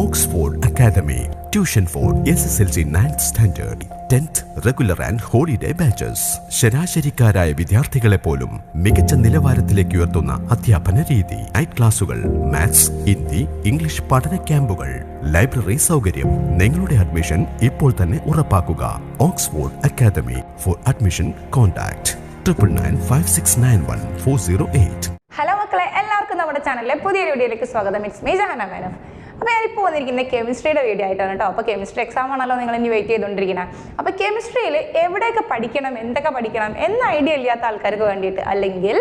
Oxford academy tuition for S S L C ninth standard tenth regular and holiday batches ശരാശരിക്കാരായ വിദ്യാർത്ഥികളെ പോലും മികച്ച നിലവാരത്തിലേക്ക് ഉയർത്തുന്ന അധ്യാപന രീതി. നൈറ്റ് ക്ലാസുകൾ മാത്സ് ഹിന്ദി ഇംഗ്ലീഷ് പഠന ക്യാമ്പുകൾ. ലൈബ്രറി സൗകര്യം നിങ്ങളുടെ അഡ്മിഷൻ ഇപ്പോൾ തന്നെ ഉറപ്പാക്കുക. Oxford academy for admission contact triple nine five six nine one four zero eight hello മക്കളെ എല്ലാവർക്കും നമ്മുടെ ചാനലിലെ പുതിയ വീഡിയോയിലേക്ക് സ്വാഗതം ഇറ്റ്സ് മീ ജഹാന മേനഫ് അപ്പോൾ ഞാനിപ്പോൾ വന്നിരിക്കുന്നത് കെമിസ്ട്രിയുടെ വീഡിയോ ആയിട്ടാണ് കേട്ടോ. അപ്പോൾ കെമിസ്ട്രി എക്സാം ആണല്ലോ നിങ്ങൾ ഇനി വെയിറ്റ് ചെയ്തുകൊണ്ടിരിക്കുന്നത് അപ്പോൾ കെമിസ്ട്രിയിൽ എവിടെയൊക്കെ പഠിക്കണം എന്തൊക്കെ പഠിക്കണം എന്ന ഐഡിയ ഇല്ലാത്ത ആൾക്കാർക്ക് വേണ്ടിയിട്ട് അല്ലെങ്കിൽ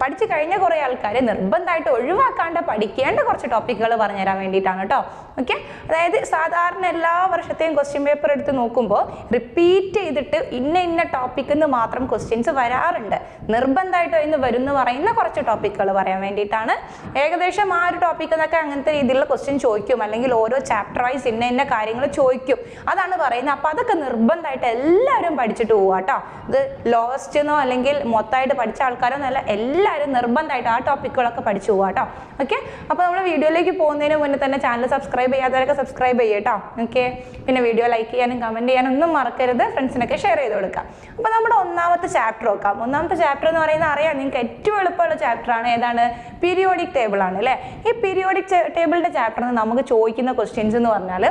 പഠിച്ചു കഴിഞ്ഞ കുറേ ആൾക്കാരെ നിർബന്ധമായിട്ട് ഒഴിവാക്കാണ്ട് പഠിക്കേണ്ട കുറച്ച് ടോപ്പിക്കുകൾ പറഞ്ഞുതരാൻ വേണ്ടിയിട്ടാണ് കേട്ടോ ഓക്കെ അതായത് സാധാരണ എല്ലാ വർഷത്തെയും ക്വസ്റ്റ്യൻ പേപ്പർ എടുത്ത് നോക്കുമ്പോൾ റിപ്പീറ്റ് ചെയ്തിട്ട് ഇന്ന ഇന്ന ടോപ്പിക്കിൽ നിന്ന് മാത്രം ക്വസ്റ്റ്യൻസ് വരാറുണ്ട്. നിർബന്ധമായിട്ട് ഇന്ന് വരുന്നു പറയുന്ന കുറച്ച് ടോപ്പിക്കുകൾ പറയാൻ വേണ്ടിയിട്ടാണ്. ഏകദേശം ആ ഒരു ടോപ്പിക്കിൽ നിന്നൊക്കെ അങ്ങനത്തെ രീതിയിലുള്ള ക്വസ്റ്റ്യൻ ചോദിക്കും. അല്ലെങ്കിൽ ഓരോ ചാപ്റ്റർ വൈസ് ഇന്ന ഇന്ന കാര്യങ്ങൾ ചോദിക്കും. അതാണ് പറയുന്നത്. അപ്പോൾ അതൊക്കെ നിർബന്ധമായിട്ട് എല്ലാവരും പഠിച്ചിട്ട് പോവുക കേട്ടോ ഇത് ലോവസ്റ്റ് എന്നോ അല്ലെങ്കിൽ മൊത്തമായിട്ട് പഠിച്ച ആൾക്കാരോ എന്നല്ല എല്ലാവരും നിർബന്ധമായിട്ട് ആ ടോപ്പിക്കുകളൊക്കെ പഠിച്ചു പോകാം കേട്ടോ ഓക്കെ അപ്പോൾ നമ്മൾ വീഡിയോയിലേക്ക് പോകുന്നതിന് മുന്നേ തന്നെ ചാനൽ സബ്സ്ക്രൈബ് ചെയ്യാത്തവരൊക്കെ സബ്സ്ക്രൈബ് ചെയ്യുക കേട്ടോ ഓക്കെ പിന്നെ വീഡിയോ ലൈക്ക് ചെയ്യാനും കമന്റ് ചെയ്യാനും ഒന്നും മറക്കരുത്. ഫ്രണ്ട്സിനൊക്കെ ഷെയർ ചെയ്ത് കൊടുക്കുക അപ്പോൾ നമ്മുടെ ഒന്നാമത്തെ ചാപ്റ്റർ നോക്കാം. ഒന്നാമത്തെ ചാപ്റ്റർ എന്ന് പറയുന്നത് അറിയാം. നിങ്ങൾക്ക് ഏറ്റവും എളുപ്പമുള്ള ചാപ്റ്ററാണ് ഏതാണ്? പീരിയോഡിക് ടേബിൾ ആണ് അല്ലേ? ഈ പീരിയോഡിക് ടേബിളിന്റെ ചാപ്റ്ററിൽ നമുക്ക് ചോദിക്കുന്ന ക്വസ്റ്റ്യൻസ് എന്ന് പറഞ്ഞാൽ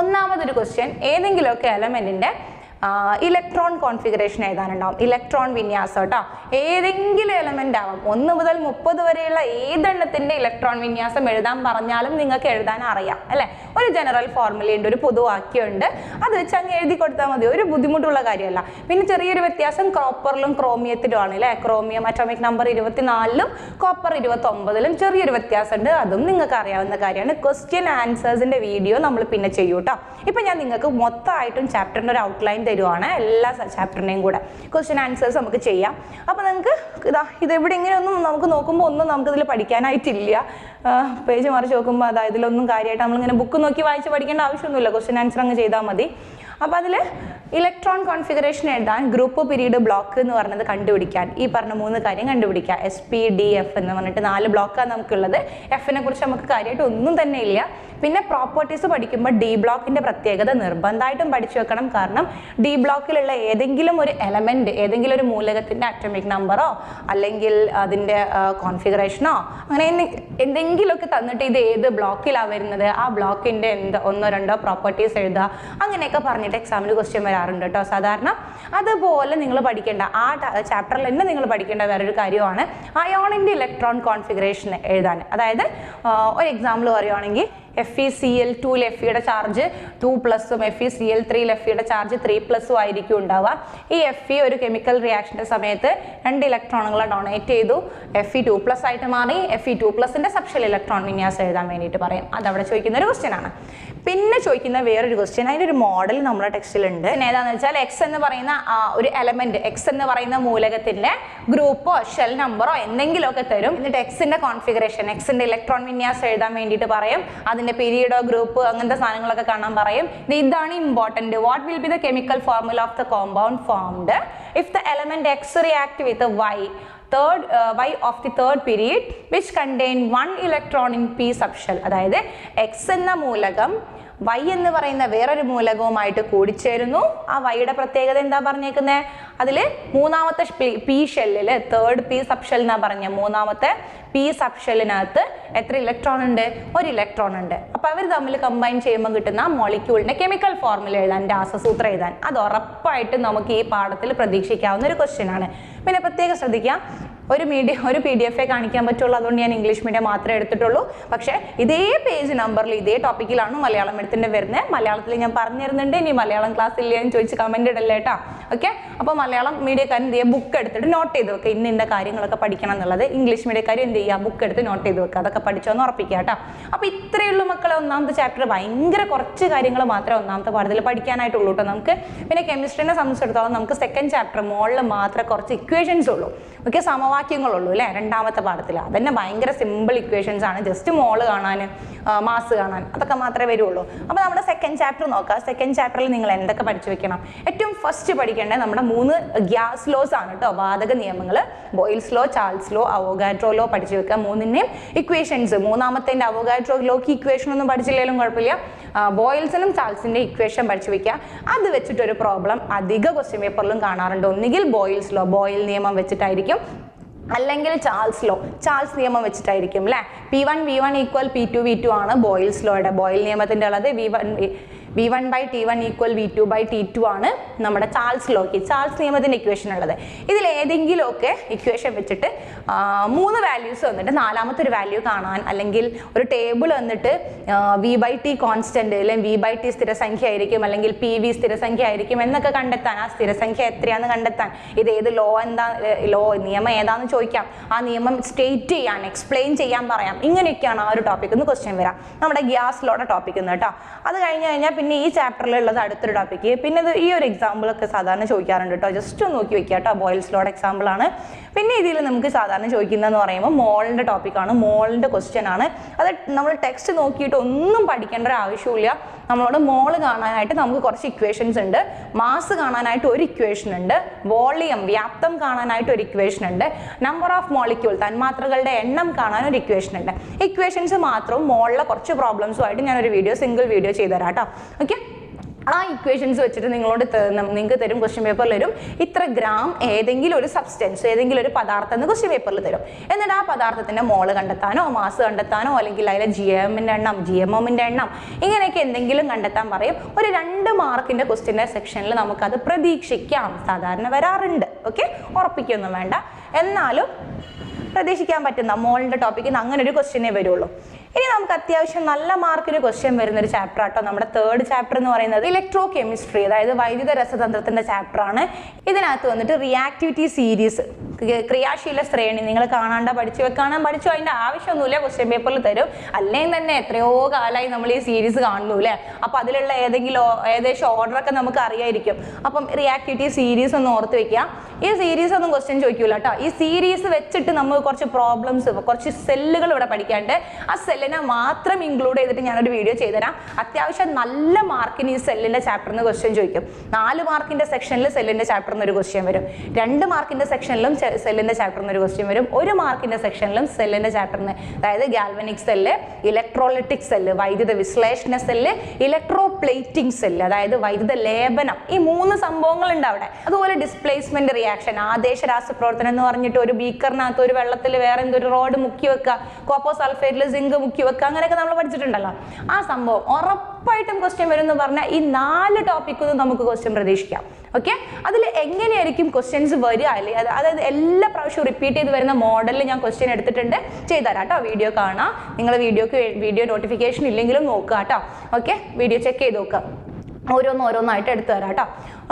ഒന്നാമതൊരു ക്വസ്റ്റ്യൻ ഏതെങ്കിലുമൊക്കെ എലമെന്റിന്റെ ഇലക്ട്രോൺ കോൺഫിഗറേഷൻ എഴുതാനുണ്ടാവും ഇലക്ട്രോൺ വിന്യാസം കേട്ടോ ഏതെങ്കിലും എലമെന്റ് ആവാം. ഒന്ന് മുതൽ മുപ്പത് വരെയുള്ള ഏതെണ്ണത്തിന്റെ ഇലക്ട്രോൺ വിന്യാസം എഴുതാൻ പറഞ്ഞാലും നിങ്ങൾക്ക് എഴുതാൻ അറിയാം അല്ലേ? ഒരു ജനറൽ ഫോർമുലയുണ്ട് ഒരു പൊതുവാക്യമുണ്ട്. അത് വെച്ച് അങ്ങ് എഴുതി കൊടുത്താൽ മതി. ഒരു ബുദ്ധിമുട്ടുള്ള കാര്യമല്ല. പിന്നെ ചെറിയൊരു വ്യത്യാസം ക്രോപ്പറിലും ക്രോമിയത്തിലും ആണ് അല്ലേ? ക്രോമിയം അറ്റോമിക് നമ്പർ ഇരുപത്തിനാലിലും കോപ്പർ ഇരുപത്തി ഒമ്പതിലും ചെറിയൊരു വ്യത്യാസമുണ്ട്. അതും നിങ്ങൾക്ക് അറിയാവുന്ന കാര്യമാണ്. ക്വസ്റ്റ്യൻ ആൻസേഴ്സിന്റെ വീഡിയോ നമ്മൾ പിന്നെ ചെയ്യൂട്ടോ. ഇപ്പം ഞാൻ നിങ്ങൾക്ക് മൊത്തമായിട്ടും ചാപ്റ്ററിന്റെ ഒരു ഔട്ട്ലൈൻ തരുവാണ് എല്ലാ ചാപ്റ്ററിനെയും കൂടെ. ക്വസ്റ്റ്യൻ ആൻസേഴ്സ് നമുക്ക് ചെയ്യാം. അപ്പോൾ നിങ്ങൾക്ക് ഇതാ ഇത് എവിടെ ഇങ്ങനെയൊന്നും നമുക്ക് നോക്കുമ്പോൾ ഒന്നും നമുക്കിതിൽ പഠിക്കാനായിട്ടില്ല. പേജ് മറിച്ച് നോക്കുമ്പോൾ അതാ ഇതിലൊന്നും കാര്യമായിട്ട് നമ്മളിങ്ങനെ ബുക്ക് നോക്കി വായിച്ച് പഠിക്കേണ്ട ആവശ്യമൊന്നുമില്ല. ക്വസ്റ്റ്യൻ ആൻസർ അങ്ങ് ചെയ്താൽ മതി. അപ്പോൾ അതിൽ ഇലക്ട്രോൺ കോൺഫിഗറേഷൻ എഴുതാൻ ഗ്രൂപ്പ് പീരീഡ് ബ്ലോക്ക് എന്ന് പറഞ്ഞത് കണ്ടുപിടിക്കാൻ. ഈ പറഞ്ഞ മൂന്ന് കാര്യം കണ്ടുപിടിക്കുക എസ് പി ഡി എഫ് എന്ന് പറഞ്ഞിട്ട് നാല് ബ്ലോക്കാണ് നമുക്കുള്ളത്. എഫിനെ കുറിച്ച് നമുക്ക് കാര്യമായിട്ട് ഒന്നും തന്നെ ഇല്ല. പിന്നെ പ്രോപ്പർട്ടീസ് പഠിക്കുമ്പോൾ ഡി ബ്ലോക്കിന്റെ പ്രത്യേകത നിർബന്ധമായിട്ടും പഠിച്ചു വെക്കണം. കാരണം ഡി ബ്ലോക്കിലുള്ള ഏതെങ്കിലും ഒരു എലമെന്റ് ഏതെങ്കിലും ഒരു മൂലകത്തിന്റെ അറ്റോമിക് നമ്പറോ അല്ലെങ്കിൽ അതിന്റെ കോൺഫിഗറേഷനോ അങ്ങനെ എന്തെ- എന്തെങ്കിലുമൊക്കെ തന്നിട്ട് ഇത് ഏത് ബ്ലോക്കിലാണ് വരുന്നത്? ആ ബ്ലോക്കിന്റെ എന്ത് ഒന്നോ രണ്ടോ പ്രോപ്പർട്ടീസ് എഴുതുക. അങ്ങനെയൊക്കെ പറഞ്ഞിട്ട് എക്സാമിന് ക്വസ്റ്റ്യൻ വരാറുണ്ട് കേട്ടോ. സാധാരണ അതുപോലെ നിങ്ങൾ പഠിക്കേണ്ട ആ ചാപ്റ്ററിൽ തന്നെ നിങ്ങൾ പഠിക്കേണ്ട വേറൊരു കാര്യമാണ് അയോണിന്റെ ഇലക്ട്രോൺ കോൺഫിഗറേഷൻ എഴുതാൻ. അതായത് ഒരു എക്സാമ്പിൾ പറയുവാണെങ്കിൽ എഫ് ഇ സി എൽ ടൂയിൽ എഫ് ഇയുടെ ചാർജ് ടു പ്ലസും എഫ് ഇ സി എൽ ത്രീയിൽ എഫ് ഇയുടെ ചാർജ് ത്രീ പ്ലസും ആയിരിക്കും ഉണ്ടാവുക. ഈ എഫ് ഇ ഒരു കെമിക്കൽ റിയാക്ഷന്റെ സമയത്ത് രണ്ട് ഇലക്ട്രോണുകളെ ഡൊണേറ്റ് ചെയ്തു. എഫ് ഇ ടു പ്ലസ് ആയിട്ട് മാറി. എഫ് ഇ ടു പ്ലസിന്റെ സബ്ഷൽ ഇലക്ട്രോൺ വിന്യാസം എഴുതാൻ വേണ്ടിയിട്ട് പറയും. അതവിടെ ചോദിക്കുന്ന ഒരു ക്വസ്റ്റ്യൻ ആണ്. പിന്നെ ചോദിക്കുന്ന വേറൊരു ക്വസ്റ്റ്യൻ അതിന്റെ ഒരു മോഡൽ നമ്മുടെ ടെക്സ്റ്റിലുണ്ട് പിന്നെ ഏതാണെന്ന് വെച്ചാൽ എക്സ് എന്ന് പറയുന്ന ഒരു എലമെന്റ് എക്സ് എന്ന് പറയുന്ന മൂലകത്തിന്റെ ഗ്രൂപ്പോ ഷെൽ നമ്പറോ എന്തെങ്കിലുമൊക്കെ തരും. എന്നിട്ട് എക്സിന്റെ കോൺഫിഗറേഷൻ എക്സിന്റെ ഇലക്ട്രോൺ വിന്യാസം എഴുതാൻ വേണ്ടിയിട്ട് പറയും. അതിന്റെ പീരീഡോ ഗ്രൂപ്പ് അങ്ങനത്തെ സാധനങ്ങളൊക്കെ കാണാൻ പറയും. ഇതാണ് important what will be the chemical formula of the compound formed if the element X react with Y third Y of the third period which contain one electron in P subshell അതായത് X എന്ന മൂലകം Y എന്ന് പറയുന്ന വേറൊരു മൂലകവുമായിട്ട് കൂടിച്ചേരുന്നു. ആ വൈയുടെ പ്രത്യേകത എന്താ പറഞ്ഞേക്കുന്നത് അതിൽ മൂന്നാമത്തെ പി ഷെല്ലിൽ തേർഡ് പി സബ്ഷെൽ എന്നാ പറഞ്ഞ മൂന്നാമത്തെ പി സബ്ഷെല്ലിനകത്ത് എത്ര ഇലക്ട്രോൺ ഉണ്ട്? ഒരു ഇലക്ട്രോൺ ഉണ്ട്. അപ്പോൾ അവർ തമ്മിൽ കമ്പൈൻ ചെയ്യുമ്പോൾ കിട്ടുന്ന മോളിക്യൂളിന്റെ കെമിക്കൽ ഫോർമുല എഴുതാൻ രാസസൂത്രം എഴുതാൻ. അത് ഉറപ്പായിട്ടും നമുക്ക് ഈ പാഠത്തിൽ പ്രതീക്ഷിക്കാവുന്ന ഒരു ക്വസ്റ്റ്യൻ ആണ്. പിന്നെ പ്രത്യേകം ശ്രദ്ധിക്കാം ഒരു മീഡിയ ഒരു പി ഡി എഫ് കാണിക്കാൻ പറ്റുള്ളൂ. അതുകൊണ്ട് ഞാൻ ഇംഗ്ലീഷ് മീഡിയം മാത്രമേ എടുത്തിട്ടുള്ളൂ. പക്ഷേ ഇതേ പേജ് നമ്പറിൽ ഇതേ ടോപ്പിക്കിലാണ് മലയാളം എടുത്തിന്റെ വരുന്നത് മലയാളത്തിൽ ഞാൻ പറഞ്ഞിരുന്നുണ്ട്. ഇനി മലയാളം ക്ലാസ് ഇല്ല എന്ന് ചോദിച്ച് കമന്റ് ഇടല്ലേ കേട്ടോ ഓക്കെ അപ്പോൾ മലയാളം മീഡിയക്കാരൻ എന്ത് ചെയ്യുക ബുക്ക് എടുത്തിട്ട് നോട്ട് ചെയ്ത് വെക്കുക ഇന്ന ഇന്ന കാര്യങ്ങളൊക്കെ പഠിക്കണം എന്നുള്ളത് ഇംഗ്ലീഷ് മീഡിയക്കാർ എന്ത് ചെയ്യുക ബുക്ക് എടുത്ത് നോട്ട് ചെയ്ത് വെക്കുക അതൊക്കെ പഠിച്ചോന്ന് ഉറപ്പിക്കുക കേട്ടോ അപ്പോൾ ഇത്രയുള്ള മക്കളെ. ഒന്നാമത്തെ ചാപ്റ്റർ ഭയങ്കര കുറച്ച് കാര്യങ്ങൾ മാത്രമേ ഒന്നാമത്തെ പാഠത്തിൽ പഠിക്കാനായിട്ടുള്ളൂ കേട്ടോ നമുക്ക്. പിന്നെ കെമിസ്ട്രീനെ സംബന്ധിച്ചിടത്തോളം നമുക്ക് സെക്കൻഡ് ചാപ്റ്റർ മോളിൽ മാത്രമേ കുറച്ച് ഇക്വേഷൻസ് ഉള്ളൂ. ഓക്കെ സമവാക്യങ്ങളുള്ളൂ അല്ലേ? രണ്ടാമത്തെ പാഠത്തിൽ അതന്നെ ഭയങ്കര സിമ്പിൾ ഇക്വേഷൻസ് ആണ്. ജസ്റ്റ് മോൾ കാണാൻ മാസ് കാണാൻ അതൊക്കെ മാത്രമേ വരുള്ളൂ. അപ്പോൾ നമ്മുടെ സെക്കൻഡ് ചാപ്റ്റർ നോക്കാം. സെക്കൻഡ് ചാപ്റ്ററിൽ നിങ്ങൾ എന്തൊക്കെ പഠിച്ചു വെക്കണം? ഏറ്റവും ഫസ്റ്റ് പഠിക്കേണ്ടത് നമ്മുടെ മൂന്ന് ഗ്യാസ് ലോസ് ആണ് കേട്ടോ വാതക നിയമങ്ങൾ Boyle's law Charles law Avogadro law പഠിച്ചു വെക്കുക. മൂന്നിന്റെയും ഇക്വേഷൻസ് മൂന്നാമത്തെ അവോഗാഡ്രോ ലോക്ക് ഇക്വേഷൻ ഒന്നും പഠിച്ചില്ലെങ്കിലും കുഴപ്പമില്ല. ബോയിൽസിനും ചാൾസിന്റെ ഇക്വേഷൻ പഠിച്ചു വെക്കുക. അത് വെച്ചിട്ടൊരു പ്രോബ്ലം അധിക ക്വസ്റ്റ്യൻ പേപ്പറിലും കാണാറുണ്ട്. ഒന്നുകിൽ ബോയിൽസ് ലോ ബോയിൽ നിയമം വെച്ചിട്ടായിരിക്കും അല്ലെങ്കിൽ ചാൾസ് ലോ ചാൾസ് നിയമം വെച്ചിട്ടായിരിക്കും അല്ലേ P one V one equal P two V two ആണ് ബോയിൽസ് ലോയുടെ ബോയിൽ നിയമത്തിന്റെ ഉള്ളത്. V one V one by T one equal V two by T two ആണ് നമ്മുടെ ചാൾസ് ലോക്കി ചാൾസ് നിയമത്തിന്റെ ഇക്വേഷൻ ഉള്ളത്. ഇതിൽ ഏതെങ്കിലുമൊക്കെ ഇക്വേഷൻ വെച്ചിട്ട് മൂന്ന് വാല്യൂസ് വന്നിട്ട് നാലാമത്തെ ഒരു വാല്യൂ കാണാൻ അല്ലെങ്കിൽ ഒരു ടേബിൾ വന്നിട്ട് വി ബൈ ടി കോൺസ്റ്റന്റ് അല്ലെങ്കിൽ വി ബൈ ടി സ്ഥിരസംഖ്യ ആയിരിക്കും അല്ലെങ്കിൽ പി വി സ്ഥിരസംഖ്യ ആയിരിക്കും എന്നൊക്കെ കണ്ടെത്താൻ ആ സ്ഥിരസംഖ്യ എത്രയാണെന്ന് കണ്ടെത്താൻ. ഇത് ഏത് ലോ എന്താ ലോ നിയമം ഏതാണെന്ന് ചോദിക്കാം. ആ നിയമം സ്റ്റേറ്റ് ചെയ്യാൻ എക്സ്പ്ലെയിൻ ചെയ്യാൻ പറയാം. ഇങ്ങനെയൊക്കെയാണ് ആ ഒരു ടോപ്പിക്കിൽ നിന്ന് ക്വസ്റ്റ്യൻ വരാം. നമ്മുടെ ഗ്യാസ് ലോയുടെ ടോപ്പിക്ക് എന്ന് കേട്ടോ. അത് കഴിഞ്ഞ് കഴിഞ്ഞാൽ പിന്നെ ഈ ചാപ്റ്ററിലുള്ളത് അടുത്തൊരു ടോപ്പിക്ക് പിന്നെ ഇത് ഈ ഒരു എക്സാമ്പിൾ ഒക്കെ സാധാരണ ചോദിക്കാറുണ്ട് കേട്ടോ. ജസ്റ്റ് ഒന്ന് നോക്കി വെക്കുക കേട്ടോ. ബോയിൽസ് ലോഡ് എക്സാമ്പിൾ ആണ്. പിന്നെ ഇതിൽ നമുക്ക് സാധാരണ ചോദിക്കുന്നതെന്ന് പറയുമ്പോൾ മോളിന്റെ ടോപ്പിക്കാണ് മോളിന്റെ ക്വസ്റ്റ്യൻ ആണ്. അത് നമ്മൾ ടെക്സ്റ്റ് നോക്കിയിട്ട് ഒന്നും പഠിക്കേണ്ട ഒരു ആവശ്യമില്ല നമ്മളോട് മോൾ കാണാനായിട്ട് നമുക്ക് കുറച്ച് ഇക്വേഷൻസ് ഉണ്ട്. മാസ് കാണാനായിട്ട് ഒരു ഇക്വേഷൻ ഉണ്ട്. വോളിയം വ്യാപ്തം കാണാനായിട്ട് ഒരു ഇക്വേഷൻ ഉണ്ട്. നമ്പർ ഓഫ് മോളിക്യൂൾ തന്മാത്രകളുടെ എണ്ണം കാണാൻ ഒരു ഇക്വേഷൻ ഉണ്ട്. ഇക്വേഷൻസ് മാത്രവും മോളിലെ കുറച്ച് പ്രോബ്ലംസുമായിട്ട് ഞാനൊരു വീഡിയോ സിംഗിൾ വീഡിയോ ചെയ്തുതരാം കേട്ടോ. ഓക്കെ ആ ഇക്വേഷൻസ് വെച്ചിട്ട് നിങ്ങളോട് നിങ്ങൾക്ക് തരും ക്വസ്റ്റ്യൻ പേപ്പറിൽ തരും ഇത്ര ഗ്രാം ഏതെങ്കിലും ഒരു സബ്സ്റ്റൻസ് ഏതെങ്കിലും ഒരു പദാർത്ഥം എന്ന് ക്വസ്റ്റ്യൻ പേപ്പറിൽ തരും. എന്നിട്ട് ആ പദാർത്ഥത്തിന്റെ മോൾ കണ്ടെത്താനോ മാസ് കണ്ടെത്താനോ അല്ലെങ്കിൽ അതിലെ ജി എമ്മിന്റെ എണ്ണം ജി എം എമ്മിന്റെ എണ്ണം ഇങ്ങനെയൊക്കെ എന്തെങ്കിലും കണ്ടെത്താൻ പറയും. ഒരു രണ്ട് മാർക്കിന്റെ ക്വസ്റ്റ്യന്റെ സെക്ഷനിൽ നമുക്കത് പ്രതീക്ഷിക്കാം. സാധാരണ വരാറുണ്ട്. ഓക്കെ ഉറപ്പിക്കൊന്നും വേണ്ട. എന്നാലും പ്രതീക്ഷിക്കാൻ പറ്റുന്ന മോളിന്റെ ടോപ്പിക്കിൽ നിന്ന് അങ്ങനെ ഒരു ക്വസ്റ്റ്യനേ വരുള്ളൂ. ഇനി നമുക്ക് അത്യാവശ്യം നല്ല മാർക്കിന് ക്വസ്റ്റ്യൻ വരുന്ന ഒരു ചാപ്റ്റർ ആട്ടോ. നമ്മുടെ തേർഡ് ചാപ്റ്റർ എന്ന് പറയുന്നത് ഇലക്ട്രോ കെമിസ്ട്രി അതായത് വൈദ്യുത രസതന്ത്രത്തിന്റെ ചാപ്റ്റർ ആണ്. ഇതിനകത്ത് വന്നിട്ട് റിയാക്ടിവിറ്റി സീരീസ് ക്രിയാശീല ശ്രേണി. നിങ്ങൾ കാണാണ്ട പഠിച്ചു വെക്കാണാൻ പഠിച്ചു അതിന്റെ ആവശ്യമൊന്നുമില്ല. ക്വസ്റ്റ്യൻ പേപ്പറിൽ തരും. അല്ലെങ്കിൽ തന്നെ എത്രയോ കാലമായി നമ്മൾ ഈ സീരീസ് കാണുന്നു അല്ലേ അപ്പൊ അതിലുള്ള ഏതെങ്കിലും ഏകദേശം ഓർഡർ ഒക്കെ നമുക്ക് അറിയായിരിക്കും. അപ്പം റിയാക്ടിവിറ്റി സീരീസ് ഒന്ന് ഓർത്ത് വെക്കുക ഈ സീരീസ് ഒന്നും ക്വസ്റ്റ്യൻ ചോദിക്കൂല കേട്ടോ ഈ സീരീസ് വെച്ചിട്ട് നമുക്ക് കുറച്ച് പ്രോബ്ലംസ് കുറച്ച് സെല്ലുകൾ ഇവിടെ പഠിക്കാണ്ട് ആ സെല്ലിനെ മാത്രം ഇൻക്ലൂഡ് ചെയ്തിട്ട് ഞാനൊരു വീഡിയോ ചെയ്തുതരാം. അത്യാവശ്യം നല്ല മാർക്കിന് ഈ സെല്ലിന്റെ നിന്ന് ക്വസ്റ്റ്യൻ ചോദിക്കും. നാല് മാർക്കിന്റെ സെക്ഷനിൽ സെല്ലിന്റെ നിന്ന് ഒരു ക്വസ്റ്റ്യൻ വരും. രണ്ട് മാർക്കിന്റെ സെക്ഷനിലും സെല്ലിന്റെ നിന്ന് ഒരു ക്വസ്റ്റ്യൻ വരും. ഒരു മാർക്കിന്റെ സെക്ഷനിലും സെല്ലിന്റെ ചാപ്റ്ററിന് അതായത് ഗാൽവനിക് സെല്ല് ഇലക്ട്രോലിറ്റിക് സെല്ല് വൈദ്യുത വിശ്ലേഷണ സെല്ല് ഇലക്ട്രോ പ്ലേറ്റിംഗ് സെല്ല് അതായത് വൈദ്യുത ലേപനം. ഈ മൂന്ന് സംഭവങ്ങൾ ഉണ്ട് അവിടെ. അതുപോലെ ഡിസ്പ്ലേസ്മെന്റ് റിയാക്ഷൻ ആദേശ രാസപ്രവർത്തനം എന്ന് പറഞ്ഞിട്ട് ഒരു ബീക്കറിനകത്ത് ഒരു വെള്ളത്തിൽ വേറെ എന്തൊരു റോഡ് മുക്കി വെക്കുക. കോപ്പോ സൾഫേറ്റിൽ സിങ്ക് വെക്കുക അങ്ങനെയൊക്കെ നമ്മൾ പഠിച്ചിട്ടുണ്ടല്ലോ. ആ സംഭവം ഉറപ്പായിട്ടും ക്വസ്റ്റ്യൻ വരും എന്ന് പറഞ്ഞാൽ ഈ നാല് ടോപ്പിക്കൊന്നും നമുക്ക് ക്വസ്റ്റ്യൻ പ്രതീക്ഷിക്കാം. ഓക്കെ അതിൽ എങ്ങനെയായിരിക്കും ക്വസ്റ്റ്യൻസ് വരിക? അല്ലേ അത് അതായത് എല്ലാ പ്രാവശ്യവും റിപ്പീറ്റ് ചെയ്ത് വരുന്ന മോഡലിൽ ഞാൻ ക്വസ്റ്റ്യൻ എടുത്തിട്ടുണ്ട്. ചെയ്തുതരാം കേട്ടോ വീഡിയോ കാണാം. നിങ്ങൾ വീഡിയോക്ക് വീഡിയോ നോട്ടിഫിക്കേഷൻ ഇല്ലെങ്കിലും നോക്കുക കേട്ടോ ഓക്കെ വീഡിയോ ചെക്ക് ചെയ്ത് നോക്കുക ഓരോന്നോരോന്നായിട്ട് എടുത്തു തരാം കേട്ടോ